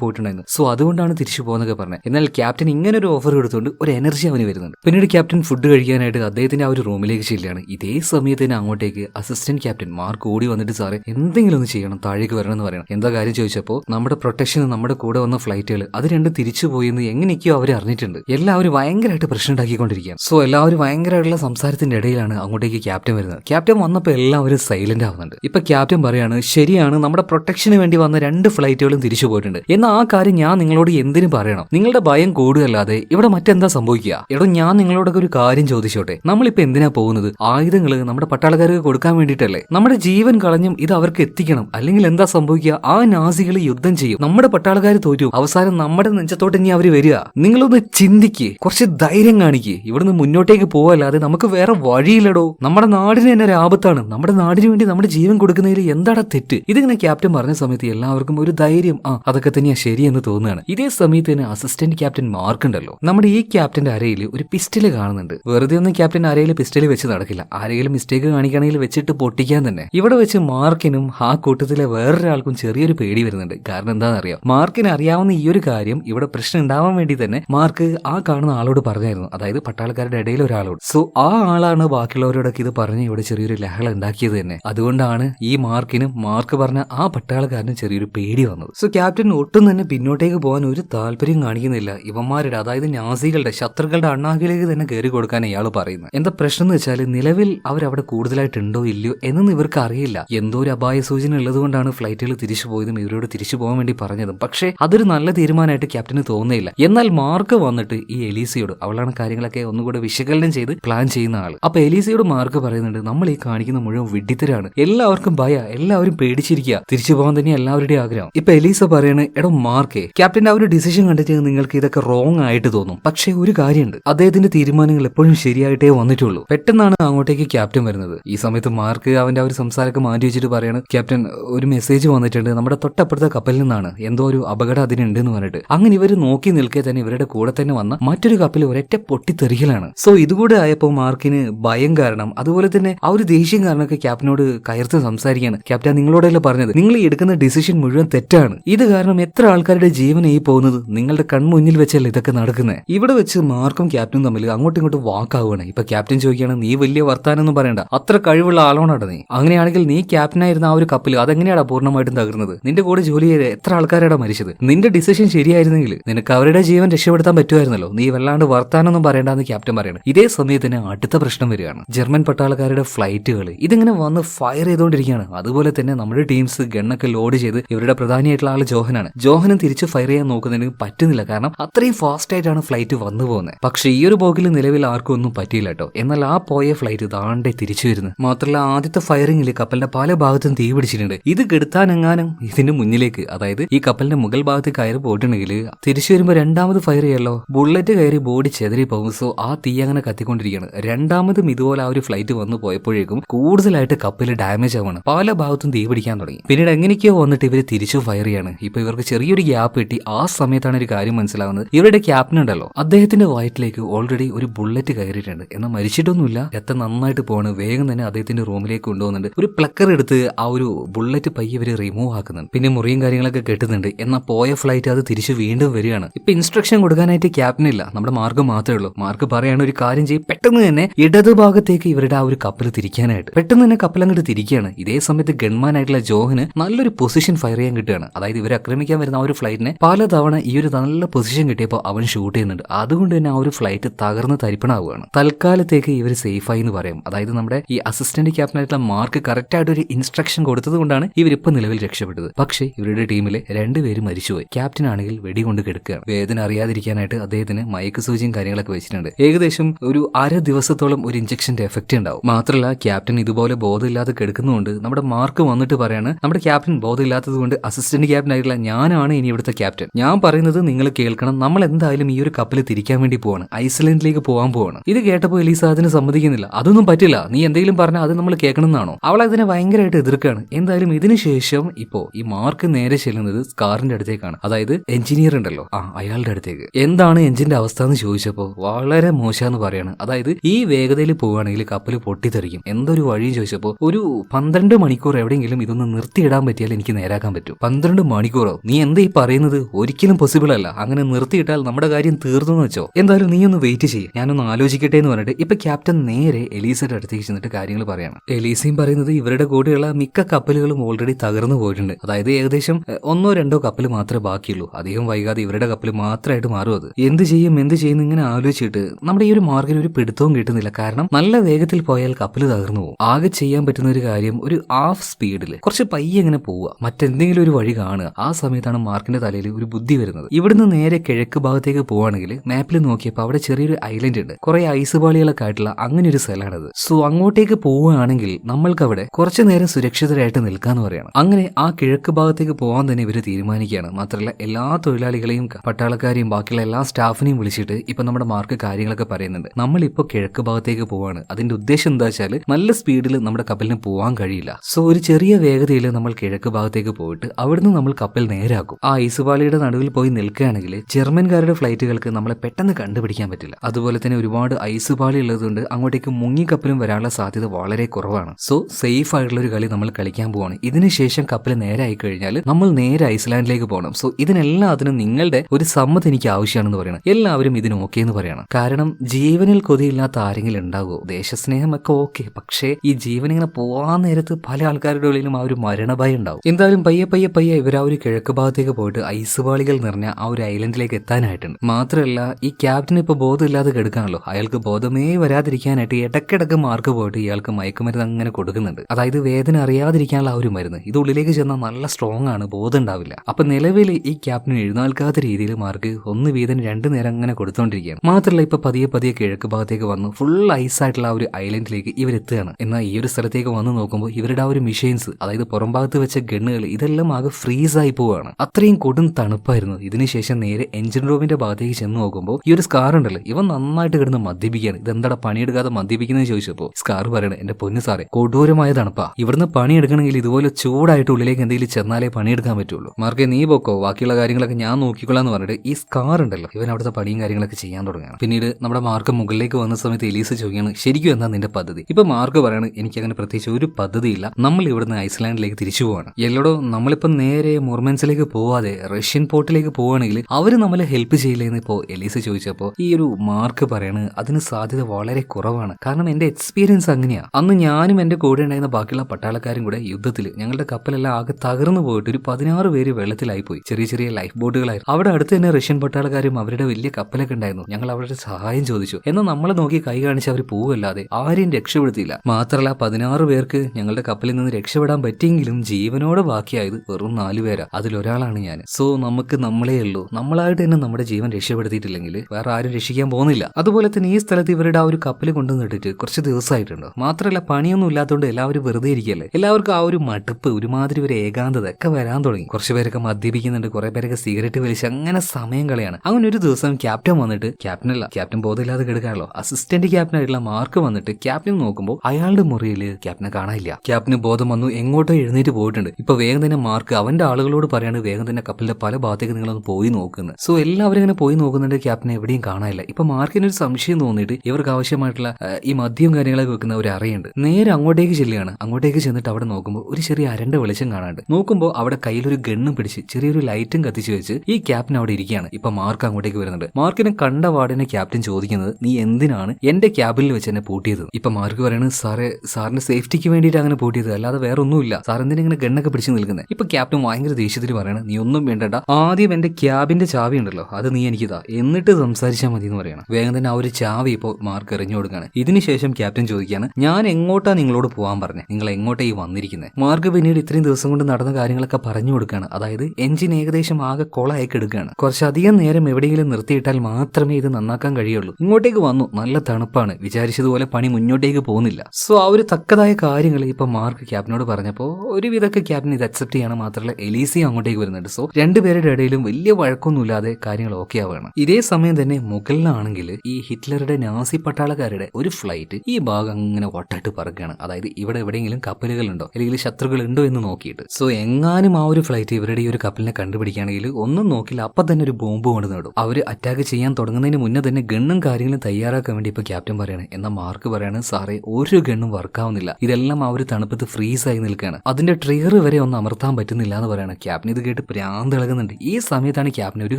Speaker 1: പോയിട്ടുണ്ടായിരുന്നു സോ അതുകൊണ്ടാണ് തിരിച്ചു പോകുന്നൊക്കെ പറഞ്ഞത്. എന്നാൽ ക്യാപ്റ്റൻ ഇങ്ങനെ ഒരു ഓഫർ കൊടുത്തുകൊണ്ട് ഒരു എനർജി അവന് വരുന്നുണ്ട്. പിന്നീട് ക്യാപ്റ്റൻ ഫുഡ് കഴിക്കാനായിട്ട് അദ്ദേഹത്തിന്റെ ആ ഒരു റൂമിലേക്ക് ചെല്ലുകയാണ്. ഇതേ സമയത്ത് തന്നെ അങ്ങോട്ടേക്ക് അസിസ്റ്റന്റ് ക്യാപ്റ്റൻ മാർക്ക് ഓടി വന്നിട്ട് സാറേ എന്തെങ്കിലും ഒന്ന് ചെയ്യണം. താഴേക്ക് വരണം എന്ന് പറയണം. എന്താ കാര്യം ചോദിച്ചപ്പോൾ നമ്മുടെ പ്രൊട്ടക്ഷൻ നമ്മുടെ കൂടെ വന്ന ഫ്ലൈറ്റുകൾ അത് രണ്ട് തിരിച്ചു പോയെന്ന് എങ്ങനെയൊക്കെയോ അവർ അറിഞ്ഞിട്ടുണ്ട്. എല്ലാവരും ഭയങ്കരമായിട്ട് പ്രശ്നം ഉണ്ടാക്കിക്കൊണ്ടിരിക്കുകയാണ്. സോ എല്ലാവരും ഭയങ്കരമായിട്ടുള്ള സംസാരത്തിന്റെ ഇടയിലാണ് അങ്ങോട്ടേക്ക് ക്യാപ്റ്റൻ വരുന്നത്. ക്യാപ്റ്റൻ വന്നപ്പോൾ എല്ലാവരും സൈലന്റ് ആവുന്നുണ്ട്. ഇപ്പൊ ക്യാപ്റ്റൻ പറയാണ് ശരിയാണ് നമ്മുടെ പ്രൊട്ടക്ഷന് വേണ്ടി വന്ന രണ്ട് ഫ്ലൈറ്റുകളും തിരിച്ചു പോയിട്ടുണ്ട്. എന്നാൽ ആ കാര്യം ഞാൻ നിങ്ങളോട് എന്തിനു പറയണം. നിങ്ങളുടെ ഭയം കൂടുകയല്ലാതെ ഇവിടെ മറ്റെന്താ സംഭവിക്കുക? എടോ ഞാൻ നിങ്ങളോടൊക്കെ ഒരു കാര്യം ചോദിച്ചോട്ടെ. നമ്മളിപ്പോ എന്തിനാ പോകുന്നത്? ആയുധങ്ങൾ നമ്മുടെ പട്ടാളക്കാർക്ക് കൊടുക്കാൻ വേണ്ടിയിട്ടല്ലേ? നമ്മുടെ ജീവൻ കളഞ്ഞും ഇത് അവർക്ക് എത്തിക്കണം. അല്ലെങ്കിൽ എന്താ സംഭവിക്കുക? ആ നാസികൾ യുദ്ധം ചെയ്യും. നമ്മുടെ പട്ടാളക്കാർ തോറ്റു. അവസാനം നമ്മുടെ നെഞ്ചത്തോട്ട് ഇനി അവർ വരിക. നിങ്ങളൊന്ന് ചിന്തിക്ക്. കുറച്ച് ധൈര്യം കാണിക്ക്. ഇവിടുന്ന് മുന്നോട്ടേക്ക് പോവല്ലാതെ നമുക്ക് വേറെ വഴിയില്ലടോ. നമ്മുടെ നാടിന് തന്നെ ഒരു ആപത്താണ്. നമ്മുടെ നാടിന് വേണ്ടി നമ്മുടെ ജീവൻ കൊടുക്കുന്നതിൽ എന്താണ് തെറ്റ്? ഇതിങ്ങനെ ക്യാപ്റ്റൻ പറഞ്ഞ സമയത്ത് എല്ലാവർക്കും ഒരു ധൈര്യം. ആ അതൊക്കെ തന്നെയാ ശരിയെന്ന് തോന്നുകയാണ്. ഇതേ സമയത്ത് തന്നെ അസിസ്റ്റന്റ് ക്യാപ്റ്റൻ മാർക്ക് ഉണ്ടല്ലോ. നമ്മുടെ ഈ ക്യാപ്റ്റന്റെ അരയിൽ ഒരു പിസ്റ്റൽ കാണുന്നുണ്ട്. വെറുതെ ഒന്നും ക്യാപ്റ്റൻ അരയിൽ പിസ്റ്റൽ വെച്ച് നടക്കില്ല. ആരെങ്കിലും മിസ്റ്റേക്ക് കാണിക്കുകയാണെങ്കിൽ വെച്ചിട്ട് പൊട്ടിക്കാൻ തന്നെ. ഇവിടെ വെച്ച് മാർക്കിനും ആ കൂട്ടത്തിലെ വേറൊരാൾക്കും ചെറിയൊരു പേടി വരുന്നുണ്ട്. കാരണം എന്താണെന്നറിയാം? മാർക്കിന് അറിയാവുന്ന ഈ ഒരു കാര്യം ഇവിടെ പ്രശ്നം ഉണ്ടാവാൻ വേണ്ടി തന്നെ മാർക്ക് ആ കാണുന്ന ആളോട് പറഞ്ഞായിരുന്നു. അതായത് പട്ടാളക്കാരുടെ ഇടയിൽ ഒരാളോട്. സോ ആ ആളാണ് ബാക്കിയുള്ളവരോടൊക്കെ ഇത് പറഞ്ഞ് ഇവിടെ ചെറിയൊരു ലഹള ഉണ്ടാക്കിയത് തന്നെ. അതുകൊണ്ടാണ് ഈ മാർക്കിനും മാർക്ക് പറഞ്ഞ ആ പട്ടാളക്കാരനും ചെറിയൊരു പേടി വന്നത്. സോ ക്യാപ്റ്റൻ ഒട്ടും തന്നെ പിന്നോട്ടേക്ക് പോകാൻ ഒരു താല്പര്യം കാണിക്കുന്നില്ല. ഇവന്മാരുടെ അതായത് നാസികളുടെ ശത്രുക്കളുടെ അണ്ണാക്കിലേക്ക് തന്നെ കയറി കൊടുക്കാൻ ഇയാൾ പറയുന്നത്. എന്താ പ്രശ്നം എന്ന് വെച്ചാൽ നിലവിൽ അവരവിടെ കൂടുതലായിട്ടുണ്ടോ ഇല്ലയോ എന്നൊന്നും ഇവർക്ക് അറിയില്ല. എന്തോ ഒരു അപായ സൂചന ഉള്ളതുകൊണ്ടാണ് ഫ്ലൈറ്റുകൾ തിരിച്ചു പോയതും ഇവരോട് തിരിച്ചു പോകാൻ വേണ്ടി പറഞ്ഞതും. പക്ഷേ അതൊരു നല്ല തീരുമാനമായിട്ട് ക്യാപ്റ്റന് തോന്നുന്നില്ല. എന്നാൽ മാർക്ക് വന്നിട്ട് ഈ എലീസയോട് അവളാണ് കാര്യങ്ങളൊക്കെ ഒന്നുകൂടെ വിശകലനം ചെയ്ത് പ്ലാൻ ചെയ്യുന്ന ആൾ അപ്പൊ എലീസയോട് മാർക്ക് പറയുന്നുണ്ട് നമ്മൾ ഈ കാണിക്കുന്ന മുഴുവൻ വിഡിത്തരാണ് എല്ലാവർക്കും ഭയ എല്ലാവരും പേടിച്ചിരിക്കുക തിരിച്ചു പോകാൻ തന്നെ എല്ലാവരുടെയും ആഗ്രഹം. ഇപ്പൊ എലീസ പറയണ എടോ മാർക്കേ ക്യാപ്റ്റന്റെ ആ ഒരു ഡിസിഷൻ കണ്ടിട്ട് നിങ്ങൾക്ക് ഇതൊക്കെ റോങ് ആയിട്ട് തോന്നും. പക്ഷേ ഒരു കാര്യമുണ്ട്. അദ്ദേഹത്തിന്റെ തീരുമാനങ്ങൾ എപ്പോഴും ശരിയായിട്ടേ വന്നിട്ടുള്ളൂ. പെട്ടെന്നാണ് അങ്ങോട്ടേക്ക് ക്യാപ്റ്റൻ വരുന്നത്. ഈ സമയത്ത് മാർക്ക് അവന്റെ ഒരു സംസാരമൊക്കെ മാറ്റി വെച്ചിട്ട് പറയാണ് ക്യാപ്റ്റൻ ഒരു മെസ്സേജ് വന്നിട്ടുണ്ട്. നമ്മുടെ തൊട്ടപ്പുറത്തെ കപ്പലിൽ നിന്നാണ്. എന്തോ ഒരു അപകടം അതിനുണ്ട് എന്ന് പറഞ്ഞിട്ട്. അങ്ങനെ ഇവർ നോക്കി നിൽക്കേ തന്നെ ഇവരുടെ കൂടെ തന്നെ വന്ന മറ്റൊരു കപ്പൽ ഒരൊറ്റ പൊട്ടിത്തെറികളാണ് സോ ഇതുകൂടെ ആയപ്പോൾ മാർക്കിന് ഭയം കാരണം അതുപോലെ തന്നെ ആ ഒരു ദേഷ്യം കാരണമൊക്കെ ക്യാപ്റ്റനോട് കയർത്ത് സംസാരിക്കുകയാണ്. ക്യാപ്റ്റൻ നിങ്ങളോടല്ല പറഞ്ഞത്? നിങ്ങൾ എടുക്കുന്ന ഡിസിഷൻ മുഴുവൻ തെറ്റാണ്. ഇത് കാരണം എത്ര ആൾക്കാരുടെ ജീവനായി പോകുന്നത്? നിങ്ങളുടെ കൺമുന്നിൽ വെച്ചല്ലേ ഇതൊക്കെ നടക്കുന്നത് ഇവിടെ വെച്ച് മാർക്കും ക്യാപ്റ്റനും തമ്മിൽ അങ്ങോട്ടും ഇങ്ങോട്ടും വാക്കാവുകയാണ്. ഇപ്പൊ ക്യാപ്റ്റൻ ചോദിക്കുകയാണ് നീ വലിയ വർത്താനൊന്നും പറയണ്ട. അത്ര കഴിവുള്ള ആളോണാണ് നീ? അങ്ങനെയാണെങ്കിൽ നീ ക്യാപ്റ്റനായിരുന്ന ആ ഒരു കപ്പിൽ അതെങ്ങനെയാടാ പൂർണമായിട്ടും തകർന്നത്? നിന്റെ കൂടെ ജോലി ചെയ്ത് എത്ര ആൾക്കാരാടാ മരിച്ചത്? നിന്റെ ഡിസിഷൻ ശരിയായിരുന്നെങ്കിൽ നിനക്ക് അവരുടെ ജീവൻ രക്ഷപ്പെടുത്താൻ പറ്റുമായിരുന്നല്ലോ. നീ വല്ലാണ്ട് വർത്താനൊന്നും പറയണ്ടെന്ന് ക്യാപ്റ്റൻ പറയണം. ഇതേ സമയത്ത് തന്നെ അടുത്ത പ്രശ്നം വരികയാണ്. ജർമ്മൻ പട്ടാളക്കാരുടെ ഫ്ലൈറ്റുകൾ ഇതിങ്ങനെ വന്ന് ഫയർ ചെയ്തുകൊണ്ടിരിക്കുകയാണ് അതുപോലെ തന്നെ നമ്മുടെ ടീംസ് ഗണ്ണൊക്കെ ലോഡ് ഇവരുടെ പ്രധാനിയായിട്ടുള്ള ആൾ ജോഹനാണ്. ജോഹനും തിരിച്ച് ഫയർ ചെയ്യാൻ നോക്കുന്നതിന് പറ്റുന്നില്ല. കാരണം അത്രയും ഫാസ്റ്റ് ആയിട്ടാണ് ഫ്ലൈറ്റ് വന്നു പോകുന്നത് പക്ഷേ ഈ ഒരു ബോഗിൽ നിലവിൽ ആർക്കും ഒന്നും പറ്റിയില്ല കേട്ടോ എന്നാൽ ആ പോയ ഫ്ലൈറ്റ് ദാണ്ടെ തിരിച്ചു വരുന്നു. മാത്രമല്ല ആദ്യത്തെ ഫയറിംഗിൽ കപ്പലിന്റെ പല ഭാഗത്തും തീ പിടിച്ചിട്ടുണ്ട്. ഇത് കെടുത്താനെങ്ങാനും ഇതിന്റെ മുന്നിലേക്ക് അതായത് ഈ കപ്പലിന്റെ മുകൾ ഭാഗത്ത് കയറി പോയിട്ടുണ്ടെങ്കിൽ തിരിച്ചു വരുമ്പോൾ രണ്ടാമത് ഫയർ ചെയ്യല്ലോ. ബുള്ളറ്റ് കയറി ബോഡി ചെതറി പോകും. സോ ആ തീ അങ്ങനെ കത്തിക്കൊണ്ടിരിക്കുകയാണ്. രണ്ടാമതും ഇതുപോലെ ആ ഒരു ഫ്ലൈറ്റ് വന്നു പോയപ്പോഴേക്കും കൂടുതലായിട്ട് കപ്പൽ ഡാമേജ് ആവാണ് പല ഭാഗത്തും തീ പിടിക്കാൻ തുടങ്ങി. പിന്നീട് എങ്ങനെയൊക്കെയോ വന്നിട്ട് ഇവർ തിരിച്ചു ഫയറിയാണ് ഇപ്പൊ ഇവർക്ക് ചെറിയൊരു ഗ്യാപ്പ് കിട്ടി. ആ സമയത്താണ് ഒരു കാര്യം മനസ്സിലാവുന്നത്. ഇവരുടെ ക്യാപ്റ്റൻ ഉണ്ടല്ലോ. അദ്ദേഹത്തിന്റെ വയറ്റിലേക്ക് ഓൾറെഡി ഒരു ബുള്ളറ്റ് കയറിയിട്ടുണ്ട്. എന്നാൽ മരിച്ചിട്ടൊന്നുമില്ല. എത്ര നന്നായിട്ട് പോണ് വേഗം തന്നെ അദ്ദേഹത്തിന്റെ റൂമിലേക്ക് കൊണ്ടുപോകുന്നുണ്ട്. ഒരു പ്ലക്കർ എടുത്ത് ആ ഒരു ബുള്ളറ്റ് പയ്യെ ഇവർ റിമൂവ് ആക്കുന്നുണ്ട്. പിന്നെ മുറിയും കാര്യങ്ങളൊക്കെ കെട്ടുന്നുണ്ട്. എന്നാൽ പോയ ഫ്ലൈറ്റ് അത് തിരിച്ചു വീണ്ടും വരികയാണ്. ഇപ്പൊ ഇൻസ്ട്രക്ഷൻ കൊടുക്കാനായിട്ട് ക്യാപ്റ്റൻ ഇല്ല. നമ്മുടെ മാർക്ക് മാത്രമേ ഉള്ളൂ. മാർക്ക് പറയാണ് ഒരു കാര്യം ചെയ്യും. പെട്ടെന്ന് തന്നെ ഇടതുഭാഗത്തേക്ക് ഇവരുടെ ആ ഒരു കപ്പൽ തിരിക്കാനായിട്ട്. പെട്ടെന്ന് തന്നെ കപ്പൽ അങ്ങോട്ട് തിരിക്കുകയാണ്. ഇതേ സമയത്ത് ഗൺമാൻ ആയിട്ടുള്ള ജോഹന് നല്ലൊരു പൊസിഷൻ ഫയർ ചെയ്യാൻ കിട്ടുകയാണ്. അതായത് ഇവർ ആക്രമിക്കാൻ വരുന്ന ആ ഒരു ഫ്ലൈറ്റിനെ പലതവണ ഈ ഒരു നല്ല പൊസിഷൻ കിട്ടിയപ്പോൾ അവൻ ഷൂട്ട് ചെയ്യുന്നുണ്ട്. അതുകൊണ്ട് തന്നെ ആ ഒരു ഫ്ലൈറ്റ് തകർന്ന് തരിപ്പണാവുകയാണ്. തൽക്കാലത്തേക്ക് ഇവർ സേഫായി എന്ന് പറയും. അതായത് നമ്മുടെ ഈ അസിസ്റ്റന്റ് ക്യാപ്റ്റനായിട്ടുള്ള മാർക്ക് കറക്റ്റ് ആയിട്ട് ഒരു ഇൻസ്ട്രക്ഷൻ കൊടുത്തത് കൊണ്ടാണ് ഇവരിപ്പോൾ നിലവിൽ രക്ഷപ്പെട്ടത്. പക്ഷേ ഇവരുടെ ടീമിലെ രണ്ടുപേരും മരിച്ചുപോയി. ക്യാപ്റ്റൻ ആണെങ്കിൽ വെടികൊണ്ട് കിടക്കുകയാണ്. വേദന അറിയാതിരിക്കാനായിട്ട് അദ്ദേഹത്തിന് മയക്ക് സൂചിയും കാര്യങ്ങളൊക്കെ വെച്ചിട്ടുണ്ട്. ഏകദേശം ഒരു അര ദിവസത്തോളം ഒരു ഇഞ്ചക്ഷന്റെ എഫക്റ്റ് ഉണ്ടാവും. മാത്രമല്ല ക്യാപ്റ്റൻ ഇതുപോലെ ബോധമില്ലാതെ കിടക്കുന്നതുകൊണ്ട് നമ്മുടെ മാർക്ക് വന്നിട്ട് പറയാണ് നമ്മുടെ ക്യാപ്റ്റൻ ബോധമില്ലാത്തത് കൊണ്ട് അസിസ്റ്റന്റ് ക്യാപ്റ്റൻ ആയിട്ടുള്ള ഞാനാണ് ഇനി ഇവിടുത്തെ ക്യാപ്റ്റൻ ഞാൻ പറയുന്നത് നിങ്ങൾ കേൾക്കണം. നമ്മൾ എന്തായാലും ഈ ഒരു കപ്പൽ തിരിക്കാൻ വേണ്ടി പോവാണ്. ഐസ്ലൻഡിലേക്ക് പോകാൻ പോവാണ്. ഇത് കേട്ടപ്പോൾ എലീസ അതിന് സമ്മതിക്കുന്നില്ല. അതൊന്നും പറ്റില്ല. നീ എന്തെങ്കിലും പറഞ്ഞാൽ അത് നമ്മൾ കേൾക്കണം എന്നാണോ? അവൾ അതിനെ ഭയങ്കരമായിട്ട് എതിർക്കാണ് എന്തായാലും ഇതിനുശേഷം ഇപ്പോ ഈ മാർക്ക് നേരെ ചെല്ലുന്നത് സ്കാറിന്റെ അടുത്തേക്കാണ്. അതായത് എഞ്ചിനീയർ ഉണ്ടല്ലോ. ആ അയാളുടെ അടുത്തേക്ക്. എന്താണ് എഞ്ചിന്റെ അവസ്ഥ എന്ന് ചോദിച്ചപ്പോൾ വളരെ മോശമെന്ന് പറയാണ്. അതായത് ഈ വേഗതയിൽ പോവുകയാണെങ്കിൽ കപ്പൽ പൊട്ടിത്തെറിക്കും. എന്തൊരു വഴിയും ചോദിച്ചപ്പോൾ ഒരു പന്ത്രണ്ട് മണിക്കൂർ എവിടെയെങ്കിലും ഇതൊന്ന് നിർത്തിയിടാൻ പറ്റിയാൽ എനിക്ക് നേരാക്കാൻ പറ്റും. പന്ത്രണ്ട് മണിക്കൂറോ? നീ എന്താ ഈ പറയുന്നത്? ഒരിക്കലും പോസിബിൾ അല്ല. അങ്ങനെ നിർത്തിയിട്ടാൽ നമ്മുടെ കാര്യം തീർന്നു വെച്ചോ. എന്തായാലും നീ ഒന്ന് വെയിറ്റ് ചെയ്യും. ഞാനൊന്ന് ആലോചിക്കട്ടെ എന്ന് പറഞ്ഞിട്ട് ഇപ്പൊ ക്യാപ്റ്റൻ നേരെ എലീസയുടെ അടുത്തേക്ക് ചെന്നിട്ട് കാര്യങ്ങൾ പറയണം. എലീസയും പറയുന്നത് ഇവരുടെ കൂടെയുള്ള മിക്ക കപ്പലുകളും ഓൾറെഡി തകർന്നു പോയിട്ടുണ്ട്. അതായത് ഏകദേശം ഒന്നോ രണ്ടോ കപ്പൽ മാത്രമേ ബാക്കിയുള്ളൂ. അധികം വൈകാതെ ഇവരുടെ കപ്പൽ മാത്രമായിട്ട് മാറും അത്. എന്ത് ചെയ്യും എന്ത് ചെയ്യുന്നു ഇങ്ങനെ ആലോചിച്ചിട്ട് നമ്മുടെ ഈ ഒരു മാർഗിന് ഒരു പിടുത്തവും കിട്ടുന്നില്ല. കാരണം നല്ല വേഗത്തിൽ പോയാൽ കപ്പൽ തകർന്നു പോകും. ആകെ ചെയ്യാൻ പറ്റുന്ന ഒരു കാര്യം ഒരു ഹാഫ് സ്പീഡിൽ കുറച്ച് പയ്യെ ഇങ്ങനെ പോവുക. മറ്റെന്തെങ്കിലും ഒരു വഴി കാണുക. ആ സമയത്താണ് മാർക്കിന്റെ തലയിൽ ഒരു ബുദ്ധി വരുന്നത്. ഇവിടുന്ന് നേരെ കിഴക്ക് ഭാഗത്തേക്ക് പോവാണെങ്കിൽ മാപ്പിൽ നോക്കിയപ്പോൾ അവിടെ ചെറിയൊരു ഐലൻഡ് ഉണ്ട്. കുറെ ഐസ് പാളികളൊക്കെ ആയിട്ടുള്ള അങ്ങനെ ഒരു സ്ഥലമാണത്. സോ അങ്ങോട്ടേക്ക് പോവുകയാണെങ്കിൽ നമ്മൾക്ക് അവിടെ കുറച്ചു നേരം സുരക്ഷിതരായിട്ട് നിൽക്കാന്ന് പറയണം. അങ്ങനെ ആ കിഴക്ക് ഭാഗത്തേക്ക് പോകാൻ തന്നെ ഇവർ തീരുമാനിക്കുകയാണ്. മാത്രമല്ല എല്ലാ തൊഴിലാളികളെയും പട്ടാളക്കാരെയും ബാക്കിയുള്ള എല്ലാ സ്റ്റാഫിനെയും വിളിച്ചിട്ട് ഇപ്പൊ നമ്മുടെ മാർക്ക് കാര്യങ്ങളൊക്കെ പറയുന്നുണ്ട്. നമ്മളിപ്പോ കിഴക്ക് ഭാഗത്തേക്ക് പോവാണ്. അതിന്റെ ഉദ്ദേശം എന്താ വെച്ചാൽ നല്ല സ്പീഡിൽ നമ്മുടെ കപ്പലിന് പോകാൻ കഴിയില്ല. സോ ഒരു ചെറിയ വേഗതയിൽ നമ്മൾ കിഴക്ക് ഭാഗത്തേക്ക് പോയിട്ട് അവിടുന്ന് നമ്മൾ കപ്പൽ നേരാക്കും. ആ ഐസുപാളിയുടെ നടുവിൽ പോയി നിൽക്കുകയാണെങ്കിൽ ജർമ്മൻകാരുടെ ഫ്ലൈറ്റുകൾക്ക് നമ്മളെ പെട്ടെന്ന് കണ്ടുപിടിക്കാൻ പറ്റില്ല. അതുപോലെ തന്നെ ഒരുപാട് ഐസുപാളി ഉള്ളതുകൊണ്ട് അങ്ങോട്ടേക്ക് മുങ്ങി കപ്പലും വരാനുള്ള സാധ്യത വളരെ കുറവാണ്. സോ സേഫ് ആയിട്ടുള്ള ഒരു കളി നമ്മൾ കളിക്കാൻ പോവാണ്. ഇതിനുശേഷം കപ്പൽ നേരായി കഴിഞ്ഞാൽ നമ്മൾ നേരെ ഐസ്ലാൻഡിലേക്ക് പോകണം. സോ ഇതിനെല്ലാത്തിനും നിങ്ങളുടെ ഒരു സമ്മതം എനിക്ക് ആവശ്യമാണെന്ന് പറയണം. എല്ലാവരും ഇതിന് ഓക്കെ എന്ന് പറയണം. കാരണം ജീവനിൽ കൊതിയില്ലാത്ത ആരെങ്കിലും ഉണ്ടാകുമോ ദേശസ്നേഹമൊക്കെ ഓക്കെ പക്ഷേ ഈ ജീവൻ ഇങ്ങനെ പോവാൻ നേരത്ത് പല ആൾക്കാരുടെ ഉള്ളിലും ആ ഒരു മരണഭയം ഉണ്ടാവും. എന്തായാലും പയ്യെ പയ്യെ പയ്യെ ഇവർ ആ ഒരു കിഴക്ക് ഭാഗത്തേക്ക് പോയിട്ട് ഐസ് പാളികൾ നിറഞ്ഞ ആ ഒരു ഐലൻഡിലേക്ക് എത്താനായിട്ടുണ്ട്. മാത്രമല്ല ഈ ക്യാപ്റ്റൻ ഇപ്പൊ ബോധമില്ലാതെ കിടക്കാണല്ലോ. അയാൾക്ക് ബോധമേ വരാതിരിക്കാനായിട്ട് ഇടക്കിടക്ക് മാർക്ക് പോയിട്ട് ഇയാൾക്ക് മയക്കുമരുന്ന് അങ്ങനെ കൊടുക്കുന്നുണ്ട്. അതായത് വേദന അറിയാതിരിക്കാനുള്ള ആ ഒരു മരുന്ന്. ഇത് ഉള്ളിലേക്ക് ചെന്നാൽ നല്ല സ്ട്രോങ് ആണ് ബോധം ഉണ്ടാവില്ല. അപ്പൊ നിലവിൽ ഈ ക്യാപ്റ്റൻ എഴുന്നേൽക്കാത്ത രീതിയിൽ മാർക്ക് ഒന്ന് വീതം രണ്ടു നേരം അങ്ങനെ കൊടുത്തോണ്ടിരിക്കുകയാണ്. മാത്രമല്ല ഇപ്പൊ പതിയെ പതിയെ കിഴക്ക് ഭാഗത്തേക്ക് വന്ന് ഫുൾ ഐസ് ആയിട്ടുള്ള ആ ഒരു ഐലൻഡിലേക്ക് ഇവരെത്തുകയാണ്. എന്നാൽ ഈ ഒരു സ്ഥലത്തേക്ക് വന്ന് നോക്കുമ്പോൾ ഇവരുടെ ആ ഒരു മിഷീൻസ് അതായത് പുറം ഭാഗത്ത് വെച്ച ഗണ്ണുകൾ ഇതെല്ലാം ആകെ ഫ്രീസ് ആയി പോവുകയാണ് അത്രയും കൊടും തണുപ്പായിരുന്നു. ഇതിനുശേഷം നേരെ എഞ്ചിൻ റൂമിന്റെ ഭാഗത്തേക്ക് ചെന്ന് നോക്കുമ്പോൾ ഈ ഒരു സ്കാർ ഉണ്ടല്ലോ. ഇവൻ നന്നായിട്ട് കിടന്ന് മദ്യപിക്കുകയാണ്. ഇതെന്താടാ പണിയെടുക്കാതെ മദ്യപിക്കുന്നത് ചോദിച്ചപ്പോൾ സ്കാർ പറയണേ എന്റെ പൊന്നു സാറേ കൊടൂരമായ തണുപ്പാ. ഇവിടുന്ന് പണിയെടുക്കണമെങ്കിൽ ഇതുപോലെ ചൂടായിട്ട് ഉള്ളിലേക്ക് എന്തെങ്കിലും ചെന്നാലേ പണിയെടുക്കാൻ പറ്റുള്ളൂ. മാർക്കെ നീ പോക്കോ? ബാക്കിയുള്ള കാര്യങ്ങളൊക്കെ ഞാൻ നോക്കിക്കൊള്ളാന്ന് പറഞ്ഞിട്ട് ഈ സ്കാർ ഉണ്ടല്ലോ. ഇവൻ അവിടുത്തെ പണിയും കാര്യങ്ങളൊക്കെ ചെയ്യാൻ തുടങ്ങുകയാണ്. പിന്നീട് നമ്മുടെ മാർക്ക് മുകളിലേക്ക് വന്ന സമയത്ത് എലീസ് ചോദിക്കുകയാണ് ശരിക്കും എന്താ നിന്റെ പദ്ധതി? ഇപ്പൊ മാർക്ക് പറയാണ് എനിക്ക് അങ്ങനെ പ്രത്യേകിച്ച് ഒരു പദ്ധതിയില്ല. നമ്മൾ ഇവിടുന്ന് ഐസ്ലാൻഡിലേക്ക് തിരിച്ചു പോവാണ്. എല്ലടോ നമ്മളിപ്പോ നേരെ മുർമൻസിലേക്ക് പോവാതെ റഷ്യൻ പോർട്ടിലേക്ക് പോവുകയാണെങ്കിൽ അവർ നമ്മളെ ഹെൽപ്പ് ചെയ്യില്ലെന്ന് ഇപ്പോ എലീസ് ചോദിച്ചപ്പോൾ ഈ ഒരു മാർക്ക് പറയാണ്. അതിന് സാധ്യത വളരെ കുറവാണ്. കാരണം എന്റെ എക്സ്പീരിയൻസ് അങ്ങനെയാണ് അന്ന് ഞാനും എന്റെ കൂടെ ഉണ്ടായിരുന്ന ബാക്കിയുള്ള പട്ടാളക്കാരും കൂടെ യുദ്ധത്തിൽ ഞങ്ങളുടെ കപ്പലെല്ലാം ആകെ തകർന്നു പോയിട്ട് ഒരു പതിനാറ് പേര് വെള്ളത്തിലായി പോയി ചെറിയ ചെറിയ ലൈഫ് ബോട്ടുകളായിരുന്നു അവിടെ അടുത്ത് തന്നെ റഷ്യൻ പട്ടാളക്കാരും അവരുടെ വലിയ കപ്പലൊക്കെ ഉണ്ടായിരുന്നു. ഞങ്ങൾ അവരുടെ സഹായം ചോദിച്ചു. എന്നാൽ നമ്മളെ നോക്കി കൈ കാണിച്ച് അവർ പോവല്ലാതെ ആരെയും രക്ഷപ്പെടുത്തിയില്ല. മാത്രമല്ല പതിനാറ് പേർക്ക് ഞങ്ങളുടെ കപ്പലിൽ നിന്ന് രക്ഷപ്പെടാൻ പറ്റിയെങ്കിലും ജീവനോടെ ബാക്കിയായത് വെറും നാലു പേരാ. അതിലൊരാളാണ് ഞാൻ സോ നമുക്ക് നമ്മളേ ഉള്ളൂ. നമ്മളായിട്ട് തന്നെ നമ്മുടെ ജീവൻ രക്ഷപ്പെടുത്തിയിട്ടില്ലെങ്കിൽ വേറെ ആരും രക്ഷിക്കാൻ പോകുന്നില്ല. അതുപോലെ തന്നെ ഈ സ്ഥലത്ത് ഇവരുടെ ആ ഒരു കപ്പൽ കൊണ്ടുവന്നിട്ടിട്ട് കുറച്ച് ദിവസമായിട്ടുണ്ട്? മാത്രമല്ല പണിയൊന്നും ഇല്ലാത്തതുകൊണ്ട് എല്ലാവരും വെറുതെ ഇരിക്കല്ലേ? എല്ലാവർക്കും ആ ഒരു മടുപ്പ് ഒരുമാതിരി ഒരു ഏകാന്തത ഒക്കെ വരാൻ തുടങ്ങി. കുറച്ച് പേരൊക്കെ മദ്യപിക്കുന്നുണ്ട് കുറെ പേരൊക്കെ സിഗരറ്റ് വലിച്ച് അങ്ങനെ സമയം കളയാണ്. അങ്ങനെ ഒരു ദിവസം ക്യാപ്റ്റൻ വന്നിട്ട് ക്യാപ്റ്റൻ അല്ല ക്യാപ്റ്റൻ ബോധമില്ലാതെ കിടക്കാണല്ലോ. അസിസ്റ്റന്റ് ക്യാപ്റ്റൻ ആയിട്ടുള്ള മാർക്ക് വന്നിട്ട് ക്യാപ്റ്റൻ നോക്കുമ്പോൾ അയാളുടെ മുറിയിൽ ക്യാപ്റ്റനെ കാണാനില്ല. ക്യാപ്റ്റന് ബോധം വന്നു എങ്ങോട്ടോ എഴുന്നേറ്റ് പോയിട്ടുണ്ട്. ഇപ്പൊ വേഗം തന്നെ മാർക്ക്. അവന്റെ ആളുകളോട് പറയാണ് വേഗം തന്നെ കപ്പലിന്റെ പല ഭാഗത്തേക്ക് നിങ്ങളൊന്ന് പോയി നോക്കുന്നത് സോ എല്ലാവരും ഇങ്ങനെ പോയി നോക്കുന്നുണ്ട്. ക്യാപ്റ്റനെ എവിടെയും കാണാനില്ല. ഇപ്പൊ മാർക്കിന് ഒരു സംശയം തോന്നിയിട്ട് ഇവർക്ക് ആവശ്യമായിട്ടുള്ള ഈ മദ്യവും കാര്യങ്ങളൊക്കെ വെക്കുന്ന ഒരു അറിയുണ്ട്. നേരെ അങ്ങോട്ടേക്ക് ചെല്ലുകയാണ്. അങ്ങോട്ടേക്ക് ചെന്നിട്ട് അവിടെ നോക്കുമ്പോൾ ഒരു ചെറിയ അരണ്ട വെളിച്ചം കാണാണ്ട് നോക്കുമ്പോൾ അവിടെ കയ്യിലൊരു ഗണ്ണും പിടിച്ച് ചെറിയൊരു ലൈറ്റും കത്തിച്ച് വെച്ച് ഈ ക്യാപ്റ്റൻ അവിടെ ഇരിക്കുകയാണ്. ഇപ്പൊ മാർക്ക് അങ്ങോട്ടേക്ക് വരുന്നുണ്ട്. മാർക്കിനെ കണ്ട വാർഡിനെ ക്യാപ്റ്റൻ ചോദിക്കുന്നത് നീ എന്തിനാണ് എന്റെ ക്യാബിനിൽ വെച്ച് എന്നെ പൂട്ടിയത്? ഇപ്പൊ മാർക്ക് പറയുന്നത് സാറേ സാറിന്റെ സേഫ്റ്റിക്ക് വേണ്ടിയിട്ട് അങ്ങനെ പൂട്ടിയത്. അല്ലാതെ വേറെ ഒന്നുമില്ല സാർ എന്തിനെ ഇങ്ങനെ ഗണ്ണൊക്കെ പിടിച്ച് നിൽക്കുന്നത് ഇപ്പൊ ക്യാപ്റ്റൻ ഭയങ്കര ദേഷ്യത്തിൽ പറയണം നീ ഒന്നും വേണ്ടട ആദ്യം എന്റെ ക്യാബിന്റെ ചാവി ഉണ്ടല്ലോ അത് നീ എനിക്ക് താ എന്നിട്ട് സംസാരിച്ചാൽ മതി എന്ന് പറയണം. വേഗം തന്നെ ആ ഒരു ചാവി ഇപ്പോൾ മാർക്ക് എറിഞ്ഞു കൊടുക്കുകയാണ് ഇതിനുശേഷം ക്യാപ്റ്റൻ ചോദിക്കുകയാണ് ഞാൻ എങ്ങോട്ടാ നിങ്ങളോട് പോകാൻ പറഞ്ഞത് നിങ്ങൾ എങ്ങോട്ടാ വന്നിരിക്കുന്നത് മാർക്ക് പിന്നീട് ഇത്രയും ദിവസം കൊണ്ട് നടന്ന കാര്യങ്ങളൊക്കെ പറഞ്ഞു കൊടുക്കുകയാണ് അതായത് എഞ്ചിൻ ഏകദേശം ആകെ കൊളയൊക്കെ എടുക്കുകയാണ് കുറച്ചധികം നേരം എവിടെയെങ്കിലും നിർത്തിയിട്ടാൽ മാത്രമേ ഇത് നന്നാക്കാൻ കഴിയുള്ളൂ. ഇങ്ങോട്ടേക്ക് വന്നു. നല്ല തണുപ്പാണ്. വിചാരിച്ചതുപോലെ പണി മുന്നോട്ടേക്ക് പോകുന്നില്ല. സോ ആ ഒരു തക്കതായ കാര്യങ്ങൾ ഇപ്പൊ മാർക്ക് ക്യാപ്റ്റനോട് പറഞ്ഞപ്പോൾ ഒരുവിധൊക്കെ ക്യാപ്റ്റൻ ഇത് അക്സെപ്റ്റ് ചെയ്യണം മാത്രമല്ല എലീസിയും അങ്ങോട്ടേക്ക് വരുന്നുണ്ട്. സോ രണ്ടുപേരുടെ ഇടയിലും വലിയ വഴക്കൊന്നുമില്ലാതെ കാര്യങ്ങൾ ഓക്കെ ആവുകയാണ്. ഇതേ സമയം തന്നെ മുകളിലാണെങ്കിൽ ഈ ഹിറ്റ്ലറുടെ നാസി പട്ടാളക്കാരുടെ ഒരു ഫ്ലൈറ്റ് ഈ ഭാഗം അങ്ങനെ ഒട്ടായിട്ട് പറക്കുകയാണ്. അതായത് ഇവിടെ എവിടെയെങ്കിലും കപ്പലുകൾ ഉണ്ടോ അല്ലെങ്കിൽ ശത്രുക്കൾ ഉണ്ടോ എന്ന് നോക്കിയിട്ട്. സോ എങ്ങാനും ആ ഒരു ഫ്ലൈറ്റ് ഇവരുടെ ഈ ഒരു കപ്പലിനെ കണ്ടുപിടിക്കുകയാണെങ്കിൽ ഒന്നും നോക്കില്ല. അപ്പൊ തന്നെ ഒരു ബോംബ് കൊണ്ട് നേടും. അവർ അറ്റാക്ക് ചെയ്യാൻ തുടങ്ങുന്നതിന് മുന്നേ തന്നെ ഗണ്ണും കാര്യങ്ങളും തയ്യാറാക്കാൻ വേണ്ടി ഇപ്പൊ ക്യാപ്റ്റൻ പറയാണ്. എന്നാൽ മാർക്ക് പറയാണ് സാറേ ഒരു ഗണ്ണും വർക്കാവുന്നില്ല ഇതെല്ലാം ആ ഒരു തണുപ്പത്ത് ഫ്രീസ് ആയി നിൽക്കുകയാണ്. അതിന്റെ ട്രിഗർ വരെ ഒന്ന് അമർത്താൻ പറ്റുന്നില്ല എന്ന് പറയണം ക്യാപ്റ്റൻ. ഇത് കേട്ട് പ്രാന്ത് ഇളകുന്നുണ്ട്. ഈ സമയത്താണ് ക്യാപ്റ്റൻ ഒരു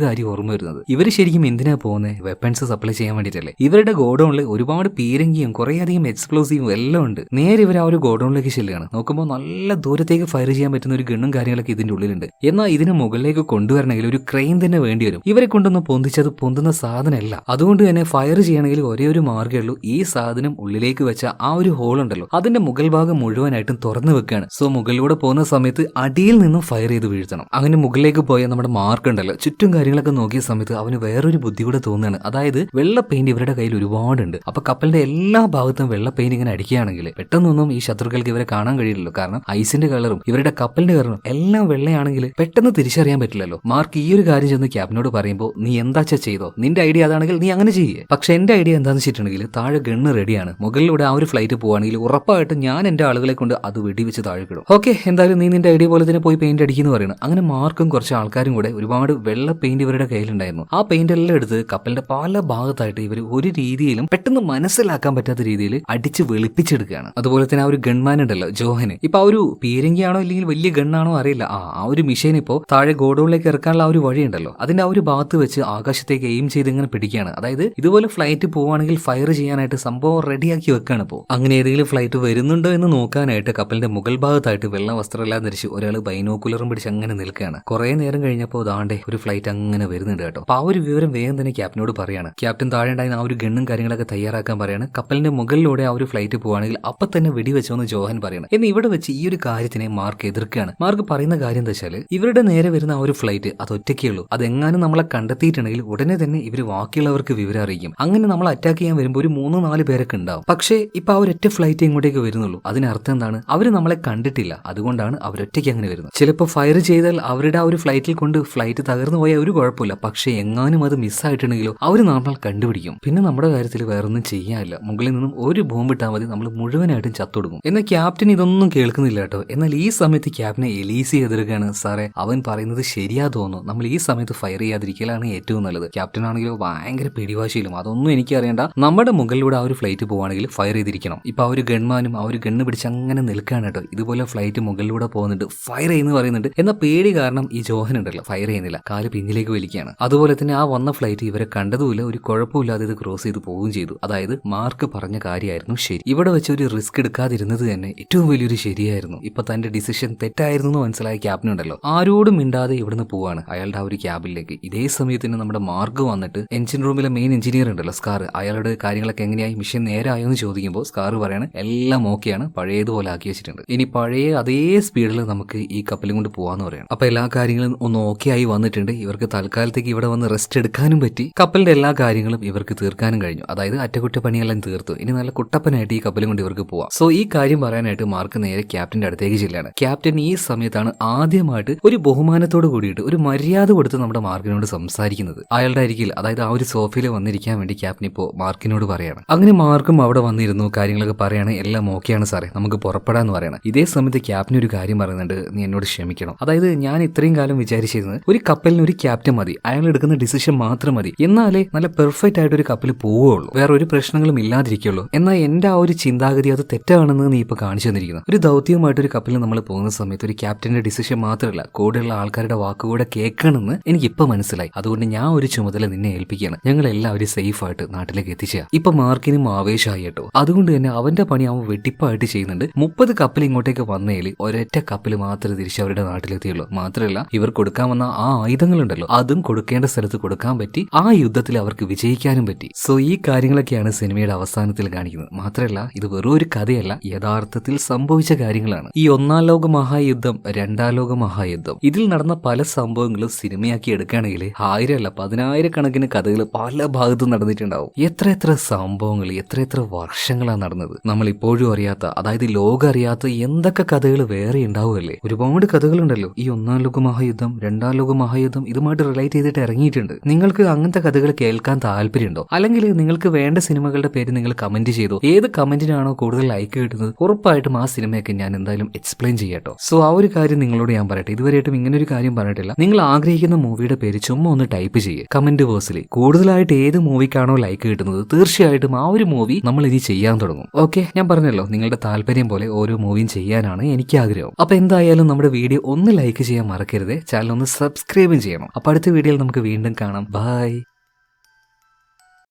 Speaker 1: കാര്യം ഓർമ്മ വരുന്നത്. ഇവർ ശരിക്കും എന്തിനാ പോകുന്നത് വെപ്പൺസ് സപ്ലൈ ചെയ്യാൻ വേണ്ടിയിട്ടല്ലേ ഇവരുടെ ഗോഡൌണിൽ ഒരുപാട് പീരങ്കിയും കുറേയധികം എക്സ്പ്ലോസീവും എല്ലാം ഉണ്ട്. നേരെ ഇവർ ആ ഒരു ഗോഡൌണിലേക്ക് ചെല്ലുകയാണ്. നോക്കുമ്പോൾ നല്ല ദൂരത്തേക്ക് ഫയർ ചെയ്യാൻ പറ്റുന്ന ഒരു ഗണ്ണും കാര്യങ്ങളൊക്കെ ഇതിന്റെ ഉള്ളിലുണ്ട്. എന്നാൽ ഇതിന് മുകളിലേക്ക് കൊണ്ടുവരണമെങ്കിൽ ഒരു ക്രെയിൻ തന്നെ വേണ്ടി വരും. ഇവരെ കൊണ്ടൊന്ന് പൊന്തിച്ചത് പൊന്തുന്ന സാധനമല്ല. അതുകൊണ്ട് തന്നെ ഫയർ ചെയ്യണമെങ്കിൽ ഒരേ ഒരു മാർഗമേ ഈ സാധനം ഉള്ളിലേക്ക് വെച്ച ആ ഒരു ഹോൾ ഉണ്ടല്ലോ അതിന്റെ മുകൾ ഭാഗം മുഴുവനായിട്ടും തുറന്നു വെക്കുകയാണ്. സോ മുകളിലൂടെ പോകുന്ന സമയത്ത് അടിയിൽ നിന്നും ഫയർ ചെയ്ത് വീഴ്ത്തണം. അങ്ങനെ മുകളിലേക്ക് പോയ നമ്മുടെ മാർക്ക് ഉണ്ടല്ലോ. ചുറ്റും കാര്യങ്ങളൊക്കെ നോക്കിയ സമയത്ത് അവന് വേറൊരു ബുദ്ധി കൂടെ തോന്നുകയാണ്. അതായത് വെള്ള പെയിന്റ് ഇവരുടെ കയ്യിൽ ഒരുപാടുണ്ട്. അപ്പൊ കപ്പലിന്റെ എല്ലാ ഭാഗത്തും വെള്ള പെയിന്റ് ഇങ്ങനെ അടിക്കുകയാണെങ്കിൽ പെട്ടെന്നൊന്നും ഈ ശത്രുക്കൾക്ക് ഇവരെ കാണാൻ കഴിയില്ലല്ലോ. കാരണം ഐസിന്റെ കളറും ഇവരുടെ കപ്പലിന്റെ കളറും എല്ലാം വെള്ളയാണെങ്കിൽ പെട്ടെന്ന് തിരിച്ചറിയാൻ പറ്റില്ലല്ലോ. മാർക്ക് ഈ ഒരു കാര്യം ചെന്ന് ക്യാപ്റ്റനോട് പറയുമ്പോൾ നീ എന്താച്ചാ ചെയ്തോ? നിന്റെ ഐഡിയ അതാണെങ്കിൽ നീ അങ്ങനെ ചെയ്യേ. പക്ഷെ എന്റെ ഐഡിയ എന്താണെന്ന് വെച്ചിട്ടുണ്ടെങ്കിൽ താഴെ ഗണ്ണ് റെഡിയാണ് മുകളിലൂടെ ആ ഒരു ഫ്ലൈറ്റ് പോവാണെങ്കിൽ ഉറപ്പായിട്ടും ഞാൻ എന്റെ ആളുകളെ കൊണ്ട് അത് വെടിവെച്ച് താഴെ കിടും ഓക്കെ എന്തായാലും നീ നിന്റെ ഐഡിയ പോലെ തന്നെ പോയി പെയിന്റ് അടിക്കുന്നു പറയുന്നത് അങ്ങനെ മാർക്കും കുറച്ച് ആൾക്കാരും കൂടെ ഒരുപാട് വെള്ള പെയിന്റ് ഇവരുടെ കയ്യിലുണ്ടായിരുന്നു. ആ പെയിന്റ് എല്ലാം എടുത്ത് കപ്പലിന്റെ പല ഭാഗത്തായിട്ട് ഇവർ ഒരു രീതിയിലും പെട്ടെന്ന് മനസ്സിലാക്കാൻ പറ്റാത്ത രീതിയിൽ അടിച്ച് വെളുപ്പിച്ചെടുക്കുകയാണ്. അതുപോലെ തന്നെ ആ ഒരു ഗൺമാൻ ഉണ്ടല്ലോ ജോഹന്. ഇപ്പൊ ആ ഒരു പീരങ്കിയാണോ അല്ലെങ്കിൽ വലിയ ഗണ്ണാണോ അറിയില്ല. ആ ആ ഒരു മിഷീൻ ഇപ്പോ താഴെ ഗോഡൌണിലേക്ക് ഇറക്കാനുള്ള ആ ഒരു വഴി ഉണ്ടല്ലോ അതിന്റെ ആ ഒരു ഭാഗത്ത് വെച്ച് ആകാശത്തേക്ക് എയിം ചെയ്ത് ഇങ്ങനെ പിടിക്കുകയാണ്. അതായത് ഇതുപോലെ ഫ്ലൈറ്റ് പോവുകയാണെങ്കിൽ ഫയർ ചെയ്യാനായിട്ട് സംഭവം റെഡിയാക്കി വെക്കാണ് ഇപ്പോൾ അങ്ങനെ ഏതെങ്കിലും ഫ്ലൈറ്റ് വരുന്നുണ്ടോ എന്ന് നോക്കാനായിട്ട് കപ്പലിന്റെ മുകൾ ഭാഗത്തായിട്ട് വെള്ള വസ്ത്രമെല്ലാം ധരിച്ച് ഒരാൾ ബൈനോക്കുലറും പിടിച്ച് അങ്ങനെ നിൽക്കുകയാണ്. കുറെ നേരം കഴിഞ്ഞപ്പോൾ ദാണ്ടെ ഒരു ഫ്ലൈറ്റ് അങ്ങനെ വരുന്നുണ്ട് കേട്ടോ. അപ്പൊ ആ ഒരു വിവരം വേഗം തന്നെ ക്യാപ്റ്റനോട് പറയാണ്. ക്യാപ്റ്റൻ താഴെ ഉണ്ടായിരുന്ന ആ ഒരു ഗണ്ണും കാര്യങ്ങളൊക്കെ തയ്യാറാക്കാൻ പറയാണ്. കപ്പലിന്റെ മുകളിലൂടെ ആ ഒരു ഫ്ലൈറ്റ് പോവുകയാണെങ്കിൽ അപ്പൊ തന്നെ വെടിവെച്ചോന്ന് ജോഹൻ പറയണം. എന്ന് ഇവിടെ വെച്ച് ഈ ഒരു കാര്യത്തിനെ മാർക്ക് എതിർക്കുകയാണ്. മാർക്ക് പറയുന്ന കാര്യം എന്താ വെച്ചാൽ ഇവരുടെ നേരെ വരുന്ന ആ ഒരു ഫ്ലൈറ്റ് അത് ഒറ്റയ്ക്കേ ഉള്ളൂ. അതെങ്ങാനും നമ്മളെ കണ്ടെത്തിയിട്ടുണ്ടെങ്കിൽ ഉടനെ തന്നെ ഇവർ ബാക്കിയുള്ളവർക്ക് വിവരം അറിയിക്കും. അങ്ങനെ നമ്മൾ അറ്റാക്ക് ചെയ്യാൻ വരുമ്പോൾ ഒരു മൂന്ന് നാല് പേരൊക്കെ ഉണ്ടാവും. പക്ഷേ ഇപ്പൊ ആ ഒരു ഒറ്റ ഫ്ലൈറ്റ് ഇങ്ങോട്ടേക്ക് വരുന്നുള്ളൂ. അതിനർത്ഥം എന്താണ്? അവർ നമ്മളെ കണ്ടിട്ടില്ല. അതുകൊണ്ടാണ് അവരൊറ്റയ്ക്ക് അങ്ങനെ വരുന്നു ചിലപ്പോൾ ഫയർ ചെയ്താൽ അവരുടെ ആ ഒരു ഫ്ലൈറ്റിൽ കൊണ്ട് ഫ്ലൈറ്റ് തകർന്നു പോയാൽ ഒരു കുഴപ്പമില്ല. പക്ഷേ എങ്ങാനും അത് മിസ്സായിട്ടുണ്ടെങ്കിലോ അവർ നമ്മൾ കണ്ടുപിടിക്കും. പിന്നെ നമ്മുടെ കാര്യത്തിൽ വേറൊന്നും ചെയ്യാനില്ല. മുകളിൽ നിന്നും ഒരു ബോംബ് ഇട്ടാൽ മതി. നമ്മൾ മുഴുവനായിട്ടും ചത്തൊടുക്കും എന്നാൽ ക്യാപ്റ്റൻ ഇതൊന്നും കേൾക്കുന്നില്ല കേട്ടോ. എന്നാൽ ഈ സമയത്ത് ക്യാപ്റ്റനെ എലീസി എതിർക്കുകയാണ്. സാറേ അവൻ പറയുന്നത് ശരിയാ തോന്നുന്നു. നമ്മൾ ഈ സമയത്ത് ഫയർ ചെയ്യാതിരിക്കലാണ് ഏറ്റവും നല്ലത്. ക്യാപ്റ്റൻ ആണെങ്കിലോ ഭയങ്കര പിടിവാശിയിലും അതൊന്നും എനിക്ക് അറിയണ്ട. നമ്മുടെ മുകളിലൂടെ ആ ഒരു ഫ്ലൈറ്റ് പോവാണെങ്കിൽ ഫയർ ചെയ്തിരിക്കണം. ഇപ്പൊ ആ ഒരു ഗൺമാനും ആ ഒരു ഗണ്ണ് പിടിച്ച് അങ്ങനെ നിൽക്കുകയാണ് കേട്ടോ. ഇതുപോലെ ഫ്ലൈറ്റ് മുകളിലൂടെ പോകുന്നുണ്ട് ഫയർ ചെയ്യുന്നു പറയുന്നുണ്ട്. എന്ന പേടി കാരണം ഈ ജോഹൻ ഉണ്ടല്ലോ ഫയർ ചെയ്യുന്നില്ല. കാൽ പിന്നിലേക്ക് വലിക്കുകയാണ്. അതുപോലെ തന്നെ ആ വന്ന ഫ്ലൈറ്റ് ഇവരെ കണ്ടതുമില്ല. ഒരു കുഴപ്പമില്ലാതെ ഇത് ക്രോസ് ചെയ്ത് പോവുകയും ചെയ്തു. അതായത് മാർക്ക് പറഞ്ഞ കാര്യമായിരുന്നു ശരി. ഇവിടെ വെച്ച് ഒരു റിസ്ക് എടുക്കാതിരുന്നത് തന്നെ ഏറ്റവും വലിയൊരു ശരിയായിരുന്നു. ഇപ്പൊ തന്റെ ഡിസിഷൻ തെറ്റായിരുന്നു എന്ന് മനസ്സിലായ ക്യാപ്റ്റൻ ഉണ്ടല്ലോ. ആരോടും മിണ്ടാതെ ഇവിടുന്ന് പോവാണ്. അയാളുടെ ആ ഒരു ക്യാബിലേക്ക് ഇതേ സമയത്തിന് നമ്മുടെ മാർക്ക് വന്നിട്ട് എഞ്ചിൻ റൂമിലെ മെയിൻ എഞ്ചിനീയർ ഉണ്ടല്ലോ സ്കാർ അയാളുടെ കാര്യങ്ങളൊക്കെ എങ്ങനെയായി? മിഷൻ നേരായോ എന്ന് ചോദിക്കുമ്പോൾ സ്കാർ പറയാണ് എല്ലാം ഓക്കെയാണ് പഴയതുപോലെ ആക്കി വെച്ചിട്ടുണ്ട്. ഇനി പഴയ അതേ സ്പീഡിൽ നമുക്ക് ഈ കപ്പലും കൊണ്ട് പോവാന്ന് പറയാം. അപ്പൊ എല്ലാ കാര്യങ്ങളും ഒന്ന് ഓക്കെ ആയി വന്നിട്ടുണ്ട്. ഇവർക്ക് തൽക്കാലത്തേക്ക് ഇവിടെ വന്ന് റെസ്റ്റ് എടുക്കാനും പറ്റി. കപ്പലിന്റെ എല്ലാ കാര്യങ്ങളും ഇവർക്ക് തീർക്കാനും കഴിഞ്ഞു. അതായത് അറ്റകുറ്റപ്പണിയെല്ലാം തീർത്തു. ഇനി നല്ല കുട്ടപ്പനായിട്ട് ഈ കപ്പലും കൊണ്ട് ഇവർക്ക് പോവാം. സോ ഈ കാര്യം പറയാനായിട്ട് മാർക്ക് നേരെ ക്യാപ്റ്റന്റെ അടുത്തേക്ക് ചെല്ലാണ്. ക്യാപ്റ്റൻ ഈ സമയത്താണ് ആദ്യമായിട്ട് ഒരു ബഹുമാനത്തോട് കൂടിയിട്ട് ഒരു മര്യാദ കൊടുത്ത് നമ്മുടെ മാർക്കിനോട് സംസാരിക്കുന്നത്. അയാളുടെ അരികിൽ അതായത് ആ ഒരു സോഫയിൽ വന്നിരിക്കാൻ വേണ്ടി ക്യാപ്റ്റൻ ഇപ്പോൾ മാർക്കിനോട് പറയാണ്. അങ്ങനെ മാർക്കും അവിടെ വന്നിരുന്നു. കാര്യങ്ങളൊക്കെ പറയാണ്. എല്ലാം ഓക്കെയാണ് സാറേ. നമുക്ക് പുറപ്പെടാന്ന് പറയണം. ഇതേ സമയത്ത് ക്യാപ്റ്റൻ ഒരു കാര്യം പറയുന്നുണ്ട് നീ എന്നോട് ക്ഷമിക്കണം. അതായത് ഞാൻ ഇത്രയും കാലം വിചാരിച്ചിരുന്നത് ഒരു കപ്പലിന് ഒരു ക്യാപ്റ്റൻ മതി അയാൾ എടുക്കുന്ന ഡിസിഷൻ മാത്രം മതി. എന്നാലേ നല്ല പെർഫെക്റ്റ് ആയിട്ട് ഒരു കപ്പൽ പോവുകയുള്ളൂ. വേറെ ഒരു പ്രശ്നങ്ങളും ഇല്ലാതിരിക്കുള്ളൂ എന്നാൽ എന്റെ ആ ഒരു ചിന്താഗതി അത് തെറ്റാണെന്ന് നീ ഇപ്പൊ കാണിച്ചു തന്നിരിക്കുന്നു. ഒരു ദൗത്യവുമായിട്ട് ഒരു കപ്പലിൽ നമ്മൾ പോകുന്ന സമയത്ത് ഒരു ക്യാപ്റ്റന്റെ ഡിസിഷൻ മാത്രമല്ല കൂടെയുള്ള ആൾക്കാരുടെ വാക്കുകൂടെ കേൾക്കണമെന്ന് എനിക്ക് ഇപ്പൊ മനസ്സിലായി. അതുകൊണ്ട് ഞാൻ ഒരു ചുമതല നിന്നെ ഏൽപ്പിക്കുകയാണ്. ഞങ്ങൾ എല്ലാവരും സേഫ് ആയിട്ട് നാട്ടിലേക്ക് എത്തിച്ചാ ഇപ്പൊ മാർക്കിനും ആവേശമായി കേട്ടോ. അതുകൊണ്ട് തന്നെ അവന്റെ പണി അവൻ വെട്ടിപ്പായിട്ട് ചെയ്യുന്നുണ്ട്. മുപ്പത് കപ്പൽ ഇങ്ങോട്ടേക്ക് വന്നതിൽ ഒരൊറ്റ കപ്പൽ മാത്രമേ തിരിച്ച് അവരുടെ നാട്ടിലെത്തിയുള്ളൂ. മാത്രമല്ല ഇവർ കൊടുക്കാൻ വന്ന ആ ആയുധങ്ങളുണ്ടല്ലോ അതും കൊടുക്കേണ്ട സ്ഥലത്ത് കൊടുക്കാൻ പറ്റി ആ യുദ്ധത്തിൽ അവർക്ക് വിജയിക്കാനും പറ്റി. സോ ഈ കാര്യങ്ങളൊക്കെയാണ് സിനിമയുടെ അവസാനത്തിൽ കാണിക്കുന്നത്. മാത്രമല്ല ഇത് വെറും ഒരു കഥയല്ല യഥാർത്ഥത്തിൽ സംഭവിച്ച കാര്യങ്ങളാണ്. ഈ ഒന്നാം ലോക മഹായുദ്ധം രണ്ടാം ലോക മഹായുദ്ധം ഇതിൽ നടന്ന പല സംഭവങ്ങളും സിനിമയാക്കി എടുക്കുകയാണെങ്കിൽ ആയിരമല്ല പതിനായിരക്കണക്കിന് കഥകൾ പല ഭാഗത്തും നടന്നിട്ടുണ്ടാവും. എത്ര എത്ര സംഭവങ്ങൾ എത്ര എത്ര വർഷങ്ങളാണ് നടന്നത്. നമ്മൾ ഇപ്പോഴും അറിയാത്ത അതായത് ലോകം അറിയാത്ത എന്തൊക്കെ കഥകൾ വേറെ ഉണ്ടാവുമല്ലേ ഒരുപാട് കഥകളുണ്ടല്ലോ. ഈ ഒന്നാം ലോക മഹായുദ്ധം രണ്ടാം ലോക മഹായുദ്ധം ഇതുമായിട്ട് റിലേറ്റ് ചെയ്തിട്ട് ഇറങ്ങിയിട്ടുണ്ട്. നിങ്ങൾക്ക് അങ്ങനത്തെ കഥകൾ കേൾക്കാൻ താല്പര്യമുണ്ടോ? അല്ലെങ്കിൽ നിങ്ങൾക്ക് വേണ്ട സിനിമകളുടെ പേര് നിങ്ങൾ കമന്റ് ചെയ്തു? ഏത് കമന്റിനാണോ കൂടുതൽ ലൈക്ക് കിട്ടുന്നത്? ഉറപ്പായിട്ടും ആ സിനിമയൊക്കെ ഞാൻ എന്തായാലും എക്സ്പ്ലെയിൻ ചെയ്യട്ടോ. സോ ആ ഒരു കാര്യം നിങ്ങളോട് ഞാൻ പറയട്ടെ. ഇതുവരെയായിട്ടും ഇങ്ങനെ ഒരു കാര്യം പറഞ്ഞിട്ടില്ല. നിങ്ങൾ ആഗ്രഹിക്കുന്ന മൂവിയുടെ പേര് ചുമ്മാ ഒന്ന് ടൈപ്പ് ചെയ്യുക കമന്റ് ബോക്സിൽ കൂടുതലായിട്ട് ഏത് മൂവിക്കാണോ ലൈക്ക് കിട്ടുന്നത്? തീർച്ചയായിട്ടും ആ ഒരു മൂവി നമ്മൾ ഇനി ചെയ്യാൻ തുടങ്ങും. ഓക്കെ ഞാൻ പറഞ്ഞല്ലോ നിങ്ങളുടെ താല്പര്യം പോലെ ഓരോ മൂവിയും ചെയ്യാനാണ് എനിക്ക് ആഗ്രഹം. അപ്പൊ എന്തായാലും നമ്മുടെ വീഡിയോ ഒന്ന് ലൈക്ക് ചെയ്യാൻ മറക്കരുത്. ചാനൽ ഒന്ന് സബ്സ്ക്രൈബും ചെയ്യണം. അപ്പോൾ അടുത്ത വീഡിയോയിൽ നമുക്ക് വീണ്ടും കാണാം. ബൈ